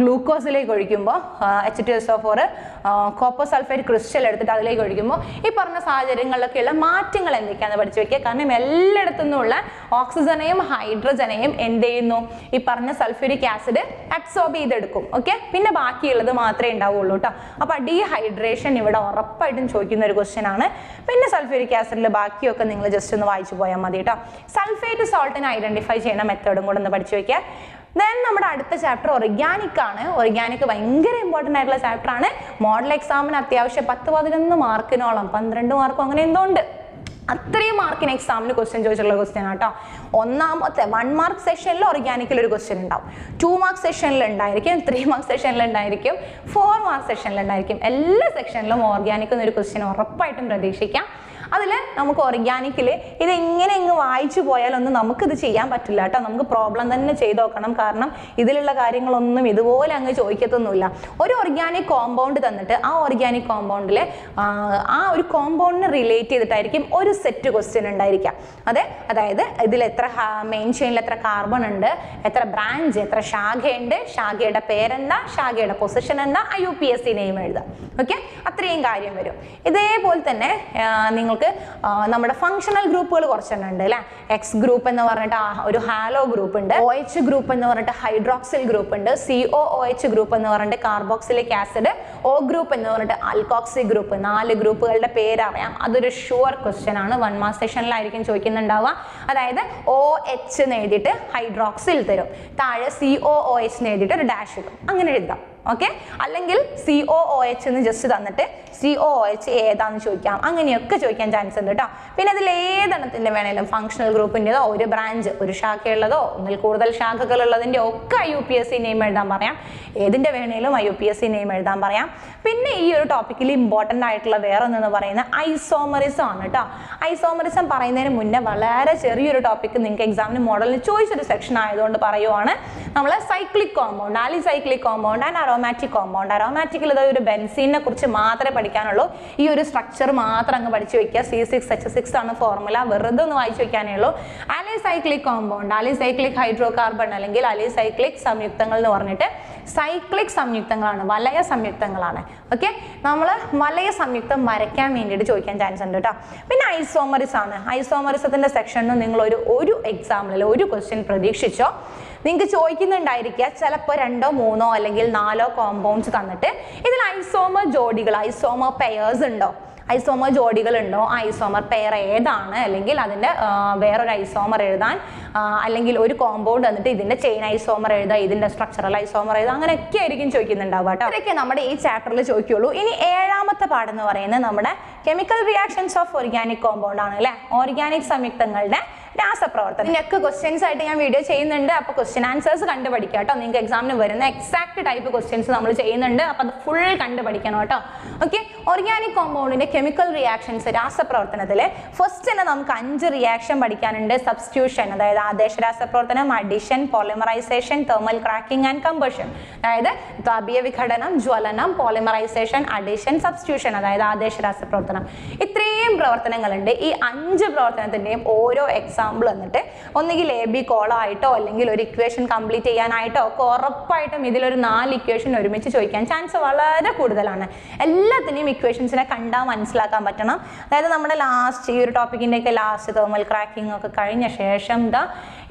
ഗ്ലൂക്കോസിലേക്ക് ഒഴിക്കുമ്പോൾ H two S O four copper sulphate crystal എടുത്തിട്ട് അതിലേക്ക് ഒഴിക്കുമ്പോൾ ഈ പറഞ്ഞ സാഹചര്യങ്ങളിലൊക്കെയുള്ള മാറ്റങ്ങൾ എന്തൊക്കെയാണെന്ന് പഠിച്ചു വെക്കുക. കാരണം എല്ലായിടത്തുനിന്നുള്ള ഓക്സിജനെയും നിന്നുള്ള ഓക്സിജനെയും എന്ത് ചെയ്യുന്നു? ഈ പറഞ്ഞ സൾഫ്യൂരിക് ആസിഡ് അബ്സോർബ് ചെയ്തെടുക്കും ഓക്കെ പിന്നെ ബാക്കിയുള്ളത് മാത്രമേ ഉണ്ടാവുള്ളൂ കേട്ടോ അപ്പോൾ ഡീഹൈഡ്രേഷൻ ഇവിടെ ഉറപ്പായിട്ടും ചോദിക്കുന്ന ഒരു ക്വസ്റ്റ്യൻ ആണ്. പിന്നെ സൾഫ്യൂരിക് ആസിഡിൽ ബാക്കിയൊക്കെ നിങ്ങൾ ജസ്റ്റ് ഒന്ന് വായിച്ചു പോയാൽ മതി കേട്ടോ സൾഫേറ്റ് സോൾട്ടിനെ ഐഡന്റിഫൈ ചെയ്യുന്ന മെത്തേഡും കൂടെ ഒന്ന് പഠിച്ചു വെക്കുക ദെൻ നമ്മുടെ അടുത്ത ചാപ്റ്റർ ഒർഗാനിക് ആണ്. ഒർഗാനിക് ഭയങ്കര ഇമ്പോർട്ടന്റ് ആയിട്ടുള്ള ചാപ്റ്റർ ആണ്. മോഡൽ എക്സാമിന് അത്യാവശ്യം പത്ത് പതിനൊന്ന് മാർക്കിനോളം പന്ത്രണ്ട് മാർക്കും അങ്ങനെ എന്തോ അത്രയും മാർക്കിന് എക്സാമിന് ക്വസ്റ്റ്യൻ ചോദിച്ചിട്ടുള്ള ക്വസ്റ്റ്യൻ ആട്ടോ. ഒന്നാമത്തെ വൺ മാർക്ക് സെഷനിൽ ഓർഗാനിക്കിൽ ഒരു ക്വസ്റ്റ്യൻ ഉണ്ടാവും. ടു മാർക്ക് സെഷനിൽ ഉണ്ടായിരിക്കും ത്രീ മാർക്ക് സെഷനിൽ ഉണ്ടായിരിക്കും ഫോർ മാർക്ക് സെഷനിൽ ഉണ്ടായിരിക്കും. എല്ലാ സെക്ഷനിലും ഓർഗാനിക് എന്നൊരു ക്വസ്റ്റ്യൻ ഉറപ്പായിട്ടും പ്രതീക്ഷിക്കാം. അതിൽ നമുക്ക് ഓർഗാനിക്കിൽ ഇത് എങ്ങനെ ഇങ്ങ് വായിച്ചു പോയാലൊന്നും നമുക്കിത് ചെയ്യാൻ പറ്റില്ല കേട്ടോ. നമുക്ക് പ്രോബ്ലം തന്നെ ചെയ്ത് നോക്കണം. കാരണം ഇതിലുള്ള കാര്യങ്ങളൊന്നും ഇതുപോലെ അങ്ങ് ചോദിക്കത്തൊന്നുമില്ല. ഒരു ഓർഗാനിക് കോമ്പൗണ്ട് തന്നിട്ട് ആ ഓർഗാനിക് കോമ്പൗണ്ടിൽ ആ ഒരു കോമ്പൗണ്ടിന് റിലേറ്റ് ചെയ്തിട്ടായിരിക്കും ഒരു സെറ്റ് ക്വസ്റ്റ്യൻ ഉണ്ടായിരിക്കാം. അതെ? അതായത് ഇതിൽ എത്ര മെയിൻ ചെയിനിൽ എത്ര കാർബൺ ഉണ്ട് എത്ര ബ്രാഞ്ച് എത്ര ശാഖയുണ്ട് ശാഖയുടെ പേരെന്താ ശാഖയുടെ പൊസിഷൻ എന്താ I U P S C name എഴുതാം. ഓക്കെ അത്രയും കാര്യം വരും. ഇതേപോലെ തന്നെ നിങ്ങൾക്ക് ആ, നമ്മുടെ ഫങ്ഷണൽ ഗ്രൂപ്പുകൾ കുറച്ചെണ്ണം ഉണ്ട് അല്ലേ? എക്സ് ഗ്രൂപ്പ് എന്ന് പറഞ്ഞിട്ട് ഒരു ഹാലോ ഗ്രൂപ്പ് ഉണ്ട്. ഒ എച്ച് ഗ്രൂപ്പ് എന്ന് പറഞ്ഞിട്ട് ഹൈഡ്രോക്സിൽ ഗ്രൂപ്പ് ഉണ്ട്. C O O H group എന്ന് പറഞ്ഞിട്ട് കാർബോക്സിലിക് ആസിഡ് ഒ ഗ്രൂപ്പ് എന്ന് പറഞ്ഞിട്ട് അൽക്കോക്സി ഗ്രൂപ്പ് നാല് ഗ്രൂപ്പുകളുടെ പേരറിയാം. അതൊരു ഷുവർ ക്വസ്റ്റ്യൻ ആണ്. വൺ മാസ് സെഷനിലായിരിക്കും ചോദിക്കുന്നുണ്ടാവുക. അതായത് ഒ എച്ച് എഴുതിയിട്ട് ഹൈഡ്രോക്സിൽ തരും. താഴെ സി ഒ ഒ എച്ച് എഴുതിയിട്ട് ഒരു ഡാഷ് ഇടും. അങ്ങനെ എഴുതാം. ഓക്കെ അല്ലെങ്കിൽ സി ഒ ഒ എച്ച് എന്ന് ജസ്റ്റ് തന്നിട്ട് സി ഒ ഒ എച്ച് ഏതാന്ന് ചോദിക്കാം. അങ്ങനെയൊക്കെ ചോദിക്കാൻ ചാൻസ് ഉണ്ട് കേട്ടോ പിന്നെ അതിൽ ഏതെണ്ണത്തിന്റെ വേണേലും ഫങ്ഷണൽ ഗ്രൂപ്പിന്റെതോ ഒരു ബ്രാഞ്ച് ഒരു ശാഖയുള്ളതോ ഒന്നിൽ കൂടുതൽ ശാഖകളുള്ളതിന്റെ ഒക്കെ I U P S C name എഴുതാൻ പറയാം. ഏതിന്റെ വേണേലും I U P S C name എഴുതാൻ പറയാം. പിന്നെ ഈ ഒരു ടോപ്പിക്കിൽ ഇമ്പോർട്ടന്റ് ആയിട്ടുള്ള വേറെ ഒന്നെന്ന് പറയുന്നത് ഐസോമറിസം ആണ് കേട്ടോ ഐസോമറിസം പറയുന്നതിന് മുന്നേ വളരെ ചെറിയൊരു ടോപ്പിക്ക് നിങ്ങൾക്ക് എക്സാമിന് മോഡലിന് ചോദിച്ചൊരു സെക്ഷൻ ആയതുകൊണ്ട് പറയുവാണ്. നമ്മൾ cyclic compound alicyclic compound and aromatic compound അറോമാറ്റിക്കിൽ ഇത് ഒരു ബെൻസീനെ കുറിച്ച് മാത്രമേ പഠിക്കാനുള്ളൂ. ഈ ഒരു സ്ട്രക്ചർ മാത്രം അങ്ങ് പഠിച്ചു വെക്കുക. സി സിക്സ് എച്ച് സിക്സ് ആണ് ഫോർമുല വെറുതെ ഒന്ന് വായിച്ചു വെക്കാനേ ഉള്ളൂ. Alicyclic compound alicyclic hydrocarbon അല്ലെങ്കിൽ അലിസൈക്ലിക് സംയുക്തങ്ങൾ എന്ന് പറഞ്ഞിട്ട് സൈക്ലിക് സംയുക്തങ്ങളാണ്. വലയ സംയുക്തങ്ങളാണ്. ഓക്കെ നമ്മൾ വലയ സംയുക്തം വരയ്ക്കാൻ വേണ്ടിയിട്ട് ചോദിക്കാൻ ചാൻസ് ഉണ്ട് കേട്ടോ. പിന്നെ ഐസോമറിസ് ആണ്. ഐസോമറിസത്തിന്റെ സെക്ഷനിൽ നിങ്ങൾ ഒരു ഒരു എക്സാമ്പിളിൽ ഒരു ക്വസ്റ്റ്യൻ പ്രതീക്ഷിച്ചോ? നിങ്ങൾക്ക് ചോദിക്കുന്നുണ്ടായിരിക്കുക ചിലപ്പോൾ രണ്ടോ മൂന്നോ അല്ലെങ്കിൽ നാലോ കോമ്പൗണ്ട്സ് തന്നിട്ട്. ഇതിൽ ഐസോമർ ജോഡികൾ ഐസോമർ പെയേഴ്സ് ഉണ്ടോ? ഐസോമർ ജോഡികൾ ഉണ്ടോ? ഐസോമർ പെയർ ഏതാണ്? അല്ലെങ്കിൽ അതിന്റെ വേറൊരു ഐസോമർ എഴുതാൻ അല്ലെങ്കിൽ ഒരു കോമ്പൗണ്ട് വന്നിട്ട് ഇതിന്റെ ചെയിൻ ഐസോമർ എഴുതുക ഇതിന്റെ സ്ട്രക്ചറൽ ഐസോമർ എഴുതുക അങ്ങനെയൊക്കെ ആയിരിക്കും ചോദിക്കുന്നുണ്ടാവുക കേട്ടോ. അതൊക്കെ നമ്മുടെ ഈ ചാപ്റ്ററിൽ ചോദിക്കുള്ളൂ. ഇനി ഏഴാമത്തെ പാടെന്ന് പറയുന്നത് നമ്മുടെ chemical reactions of organic compound ആണ് അല്ലേ? ഓർഗാനിക് സംയുക്തങ്ങളുടെ രാസപ്രവർത്തനം. ഇതിനൊക്കെ ക്വസ്റ്റ്യൻസ് ആയിട്ട് ഞാൻ വീഡിയോ ചെയ്യുന്നുണ്ട്. അപ്പോൾ ക്വസ്റ്റ്യൻ ആൻസേഴ്സ് കണ്ടു കേട്ടോ. നിങ്ങൾക്ക് എക്സാമിന് വരുന്ന എക്സാക്ട് ടൈപ്പ് ക്വസ്റ്റ്യൻസ് നമ്മൾ ചെയ്യുന്നുണ്ട്. അപ്പോൾ അത് ഫുൾ കണ്ടു പഠിക്കണം കേട്ടോ. ഓക്കെ ഓർഗാനിക് കോമ്പൗണ്ടിന്റെ കെമിക്കൽ റിയാക്ഷൻസ് രാസപ്രവർത്തനത്തിൽ ഫസ്റ്റ് തന്നെ നമുക്ക് അഞ്ച് റിയാക്ഷൻ പഠിക്കാനുണ്ട്. സബ്സ്റ്റിറ്റ്യൂഷൻ അതായത് ആദേശ രാസപ്രവർത്തനം addition polymerisation thermal cracking and combustion അതായത് താപീയ വിഘടനം ജ്വലനം പോളിമറൈസേഷൻ അഡിഷൻ സബ്സ്റ്റിറ്റ്യൂഷൻ അതായത് ആദേശ രാസപ്രവർത്തനം. ഇത്രയും പ്രവർത്തനങ്ങളുണ്ട്. ഈ അഞ്ച് പ്രവർത്തനത്തിന്റെയും ഓരോ എക്സാമ്പിൾ എന്നിട്ട് ഒന്നുകിൽ എ ബി കോളായിട്ടോ അല്ലെങ്കിൽ ഒരു ഇക്വേഷൻ കംപ്ലീറ്റ് ചെയ്യാനായിട്ടോ ഒക്കെ ഉറപ്പായിട്ടും ഇതിലൊരു നാല് ഇക്വേഷൻ ഒരുമിച്ച് ചോദിക്കാൻ ചാൻസ് വളരെ കൂടുതലാണ്. എല്ലാത്തിനെയും ഇക്വേഷൻസിനെ കണ്ടാൽ മനസ്സിലാക്കാൻ പറ്റണം. അതായത് നമ്മുടെ ലാസ്റ്റ് ഈ ഒരു ടോപ്പിക്കിന്റെയൊക്കെ ലാസ്റ്റ് തെർമൽ ക്രാക്കിംഗ് ഒക്കെ കഴിഞ്ഞ ശേഷം എന്താ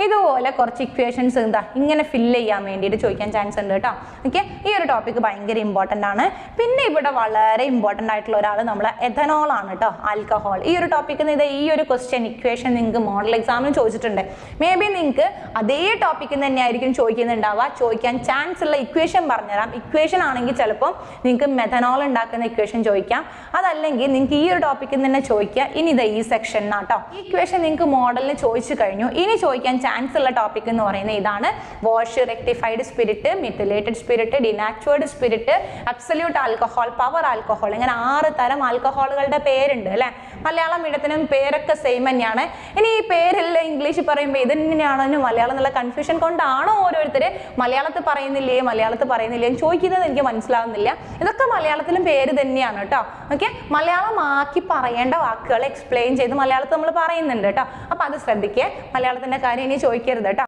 ഇതുപോലെ കുറച്ച് ഇക്വേഷൻസ് എന്താ ഇങ്ങനെ ഫില്ല് ചെയ്യാൻ വേണ്ടിയിട്ട് ചോദിക്കാൻ ചാൻസ് ഉണ്ട് കേട്ടോ. ഓക്കെ ഈ ഒരു ടോപ്പിക്ക് ഭയങ്കര ഇമ്പോർട്ടന്റ് ആണ്. പിന്നെ ഇവിടെ വളരെ ഇമ്പോർട്ടന്റ് ആയിട്ടുള്ള ഒരാൾ നമ്മൾ എഥനോൾ ആണ് കേട്ടോ ആൽക്കഹോൾ ഈ ഒരു ടോപ്പിക്കിൽ നിന്ന് ഇത് ഈ ഒരു ക്വസ്റ്റ്യൻ ഇക്വേഷൻ നിങ്ങൾക്ക് മോഡൽ എക്സാമിന് ചോദിച്ചിട്ടുണ്ട്. മേ ബി നിങ്ങൾക്ക് അതേ ടോപ്പിക്കിൽ തന്നെ ആയിരിക്കും ചോദിക്കുന്നുണ്ടാവുക. ചോദിക്കാൻ ചാൻസ് ഉള്ള ഇക്വേഷൻ പറഞ്ഞുതരാം. ഇക്വേഷൻ ആണെങ്കിൽ ചിലപ്പോൾ നിങ്ങൾക്ക് മെഥനോൾ ഉണ്ടാക്കുന്ന ഇക്വേഷൻ ചോദിക്കാം. അതല്ലെങ്കിൽ നിങ്ങൾക്ക് ഈ ഒരു ടോപ്പിക്കിൽ തന്നെ ചോദിക്കുക. ഇനി ഇത് ഈ സെക്ഷൻ ആട്ടോ. ഈ ഇക്വേഷൻ നിങ്ങൾക്ക് മോഡലിന് ചോദിച്ചു കഴിഞ്ഞു. ഇനി ചോദിക്കാൻ ചാൻസ് ഉള്ള ടോപ്പിക് എന്ന് പറയുന്നത് ഇതാണ്. Wash rectified spirit methylated spirit denatured spirit absolute alcohol power alcohol ഇങ്ങനെ ആറ് തരം ആൽക്കഹോളുകളുടെ പേരുണ്ട് അല്ലേ? മലയാളം മീഡിയത്തിനും പേരൊക്കെ സെയിം തന്നെയാണ്. ഇനി ഈ പേരില്ല ഇംഗ്ലീഷ് പറയുമ്പോൾ ഇത് തന്നെയാണോ മലയാളം എന്നുള്ള കൺഫ്യൂഷൻ കൊണ്ടാണോ ഓരോരുത്തർ മലയാളത്തിൽ പറയുന്നില്ലേ മലയാളത്തിൽ പറയുന്നില്ലേ എന്ന് ചോദിക്കുന്നത് എനിക്ക് മനസ്സിലാവുന്നില്ല. ഇതൊക്കെ മലയാളത്തിലും പേര് തന്നെയാണ് കേട്ടോ. ഓക്കെ മലയാളമാക്കി പറയേണ്ട വാക്കുകൾ എക്സ്പ്ലെയിൻ ചെയ്ത് മലയാളത്തിൽ നമ്മൾ പറയുന്നുണ്ട് കേട്ടോ. അപ്പോൾ അത് ശ്രദ്ധിക്കുക മലയാളത്തിന്റെ കാര്യം ഇനി ചോദിക്കരുത് കേട്ടോ.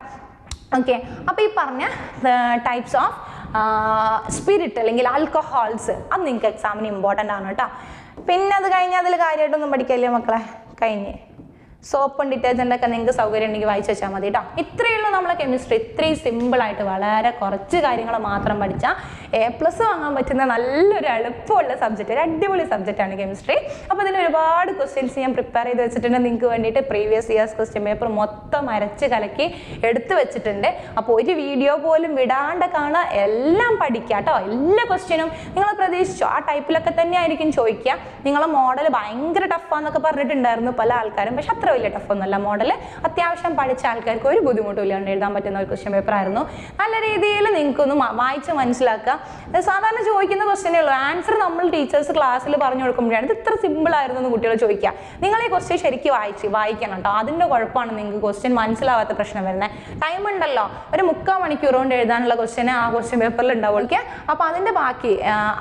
ഓക്കെ അപ്പോൾ ഈ പറഞ്ഞ ടൈപ്സ് ഓഫ് സ്പിരിറ്റ് അല്ലെങ്കിൽ ആൽക്കഹോൾസ് അത് നിങ്ങൾക്ക് എക്സാമിന് ഇമ്പോർട്ടന്റ് ആണ് കേട്ടോ. പിന്നെ അത് കഴിഞ്ഞാൽ അതിൽ കാര്യമായിട്ടൊന്നും പഠിക്കല്ലേ മക്കളെ? കഴിഞ്ഞ്. സോപ്പും ഡിറ്റർജന്റ് ഒക്കെ നിങ്ങൾക്ക് സൗകര്യം ഉണ്ടെങ്കിൽ വായിച്ചു വെച്ചാൽ മതി കേട്ടോ. ഇത്രയേ ഉള്ളൂ നമ്മളെ കെമിസ്ട്രി ഇത്രയും സിമ്പിളായിട്ട് വളരെ കുറച്ച് കാര്യങ്ങൾ മാത്രം പഠിച്ചാൽ എ പ്ലസ് വാങ്ങാൻ പറ്റുന്ന നല്ലൊരു എളുപ്പമുള്ള സബ്ജക്റ്റ് ഒരു അടിപൊളി സബ്ജക്റ്റാണ് കെമിസ്ട്രി അപ്പോൾ അതിൽ ഒരുപാട് ക്വസ്റ്റ്യൻസ് ഞാൻ പ്രിപ്പയർ ചെയ്ത് വെച്ചിട്ടുണ്ട്. നിങ്ങൾക്ക് വേണ്ടിയിട്ട് പ്രീവിയസ് ഇയേഴ്സ് ക്വസ്റ്റ്യൻ പേപ്പർ മൊത്തം അരച്ച് കലക്കി എടുത്തു വെച്ചിട്ടുണ്ട്. അപ്പോൾ ഒരു വീഡിയോ പോലും വിടാണ്ട് കാണുക എല്ലാം പഠിക്കുക കേട്ടോ. എല്ലാ ക്വസ്റ്റ്യനും നിങ്ങൾ പ്രതീക്ഷിച്ചോ? ആ ടൈപ്പിലൊക്കെ തന്നെ ആയിരിക്കും ചോദിക്കുക. നിങ്ങളെ മോഡൽ ഭയങ്കര ടഫാന്നൊക്കെ പറഞ്ഞിട്ടുണ്ടായിരുന്നു പല ആൾക്കാരും. പക്ഷെ അത്ര വലിയ ടഫൊന്നുമല്ല മോഡൽ അത്യാവശ്യം പഠിച്ച ആൾക്കാർക്ക് ഒരു ബുദ്ധിമുട്ടും ഇല്ലാണ്ട് എഴുതാൻ പറ്റുന്ന ഒരു ക്വസ്റ്റ്യൻ പേപ്പർ ആയിരുന്നു. നല്ല രീതിയിൽ നിങ്ങൾക്കൊന്ന് വായിച്ച് മനസ്സിലാക്കുക. സാധാരണ ചോദിക്കുന്ന ക്വസ്റ്റ്യനേ ഉള്ളൂ. ആൻസർ നമ്മൾ ടീച്ചേഴ്സ് ക്ലാസ്സിൽ പറഞ്ഞു കൊടുക്കുമ്പോഴാണ് ഇത് ഇത്ര സിമ്പിൾ ആയിരുന്നു എന്ന് കുട്ടികൾ ചോദിക്കുക. നിങ്ങൾ ഈ ക്വസ്റ്റ്യൻ ശരിക്കും വായിച്ച് വായിക്കണം കേട്ടോ അതിന്റെ കുഴപ്പമാണ് നിങ്ങൾക്ക് ക്വസ്റ്റ്യൻ മനസ്സിലാവാത്ത പ്രശ്നം വരുന്നത് ടൈം ഉണ്ടല്ലോ. ഒരു മുക്കാൽ മണിക്കൂർ കൊണ്ട് എഴുതാനുള്ള ക്വസ്റ്റ്യൻ ആ ക്വസ്റ്റ്യൻ പേപ്പറിൽ ഉണ്ടാവുക അപ്പോൾ അതിന്റെ ബാക്കി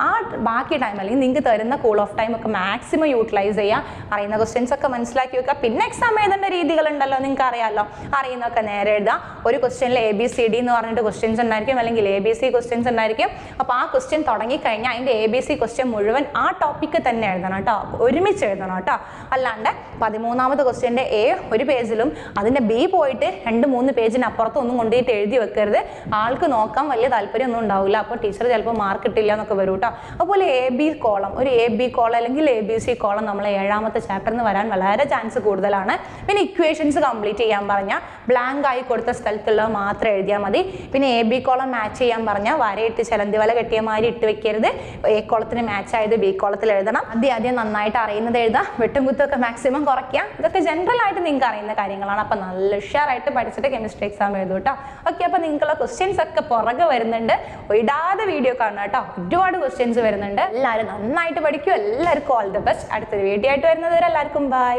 ആ, ബാക്കി ടൈം അല്ലെങ്കിൽ നിങ്ങൾക്ക് തരുന്ന കൂൾ ഓഫ് ടൈം ഒക്കെ മാക്സിമം യൂട്ടിലൈസ് ചെയ്യുക. അറിയുന്ന ക്വസ്റ്റ്യൻസ് ഒക്കെ മനസ്സിലാക്കി വെക്കുക. പിന്നെ എക്സാം എഴുതേണ്ട രീതികളുണ്ടല്ലോ നിങ്ങൾക്ക് അറിയാമല്ലോ അറിയുന്നതൊക്കെ നേരെ എഴുതാം ഒരു ക്വസ്റ്റ്യനിൽ എ ബി സി ഡി എന്ന് പറഞ്ഞിട്ട് ക്വസ്റ്റ്യൻസ് ഉണ്ടായിരിക്കും. അല്ലെങ്കിൽ എ ബി സി ക്വസ്റ്റ്യൻസ് ഉണ്ടായിരിക്കും. അപ്പോൾ ആ ക്വസ്റ്റ്യൻ തുടങ്ങിക്കഴിഞ്ഞാൽ അതിന്റെ എ ബി സി ക്വസ്റ്റ്യൻ മുഴുവൻ ആ ടോപ്പിക്ക് തന്നെ എഴുതണം കേട്ടോ ഒരുമിച്ച് എഴുതണം കേട്ടോ അല്ലാണ്ട് പതിമൂന്നാമത് ക്വസ്റ്റ്യന്റെ എ ഒരു പേജിലും അതിന്റെ ബി പോയിട്ട് രണ്ട് മൂന്ന് പേജിന് അപ്പുറത്തും ഒന്നും കൊണ്ടുപോയിട്ട് എഴുതി വെക്കരുത്. ആൾക്ക് നോക്കാൻ വലിയ താല്പര്യമൊന്നും ഉണ്ടാവില്ല. അപ്പോൾ ടീച്ചർ ചിലപ്പോൾ മാർക്ക് ഇട്ടില്ല എന്നൊക്കെ വരും കേട്ടോ അതുപോലെ എ ബി കോളം ഒരു എ ബി കോളം അല്ലെങ്കിൽ എ ബി സി കോളം നമ്മൾ ഏഴാമത്തെ ചാപ്റ്ററിൽ നിന്ന് വരാൻ വളരെ ചാൻസ് കൂടുതലാണ്. പിന്നെ ഇക്വേഷൻസ് കംപ്ലീറ്റ് ചെയ്യാൻ പറഞ്ഞാൽ ബ്ലാങ്ക് ആയി കൊടുത്ത സ്ഥലത്തുള്ളത് മാത്രം എഴുതിയാൽ മതി. പിന്നെ എ ബി കോളം മാച്ച് ചെയ്യാൻ പറഞ്ഞാൽ വരയിട്ട് ചിലന്തി വല കെട്ടിയ മാതിരി ഇട്ട് വെക്കരുത്. എ കോളത്തിന് മാച്ച് ആയത് ബി കോളത്തിൽ എഴുതണം. ആദ്യം ആദ്യം നന്നായിട്ട് അറിയുന്നത് എഴുതാം വെട്ടും കുത്തൊക്കെ മാക്സിമം കുറയ്ക്കുക. ഇതൊക്കെ ജനറൽ ആയിട്ട് നിങ്ങൾക്ക് അറിയുന്ന കാര്യങ്ങളാണ്. അപ്പം നല്ല ഉഷാറായിട്ട് പഠിച്ചിട്ട് കെമിസ്ട്രി എക്സാം എഴുതും കേട്ടോ ഓക്കെ അപ്പം നിങ്ങൾക്കുള്ള ക്വസ്റ്റ്യൻസ് ഒക്കെ പുറകെ വരുന്നുണ്ട്. ഇടാതെ വീഡിയോ കാണണം കേട്ടോ ഒരുപാട് ക്വസ്റ്റ്യൻസ് വരുന്നുണ്ട്. എല്ലാവരും നന്നായിട്ട് പഠിക്കും. എല്ലാവർക്കും ഓൾ ദി ബെസ്റ്റ് അടുത്തൊരു വീഡിയോ ആയിട്ട് വരുന്നത് എല്ലാവർക്കും ബൈ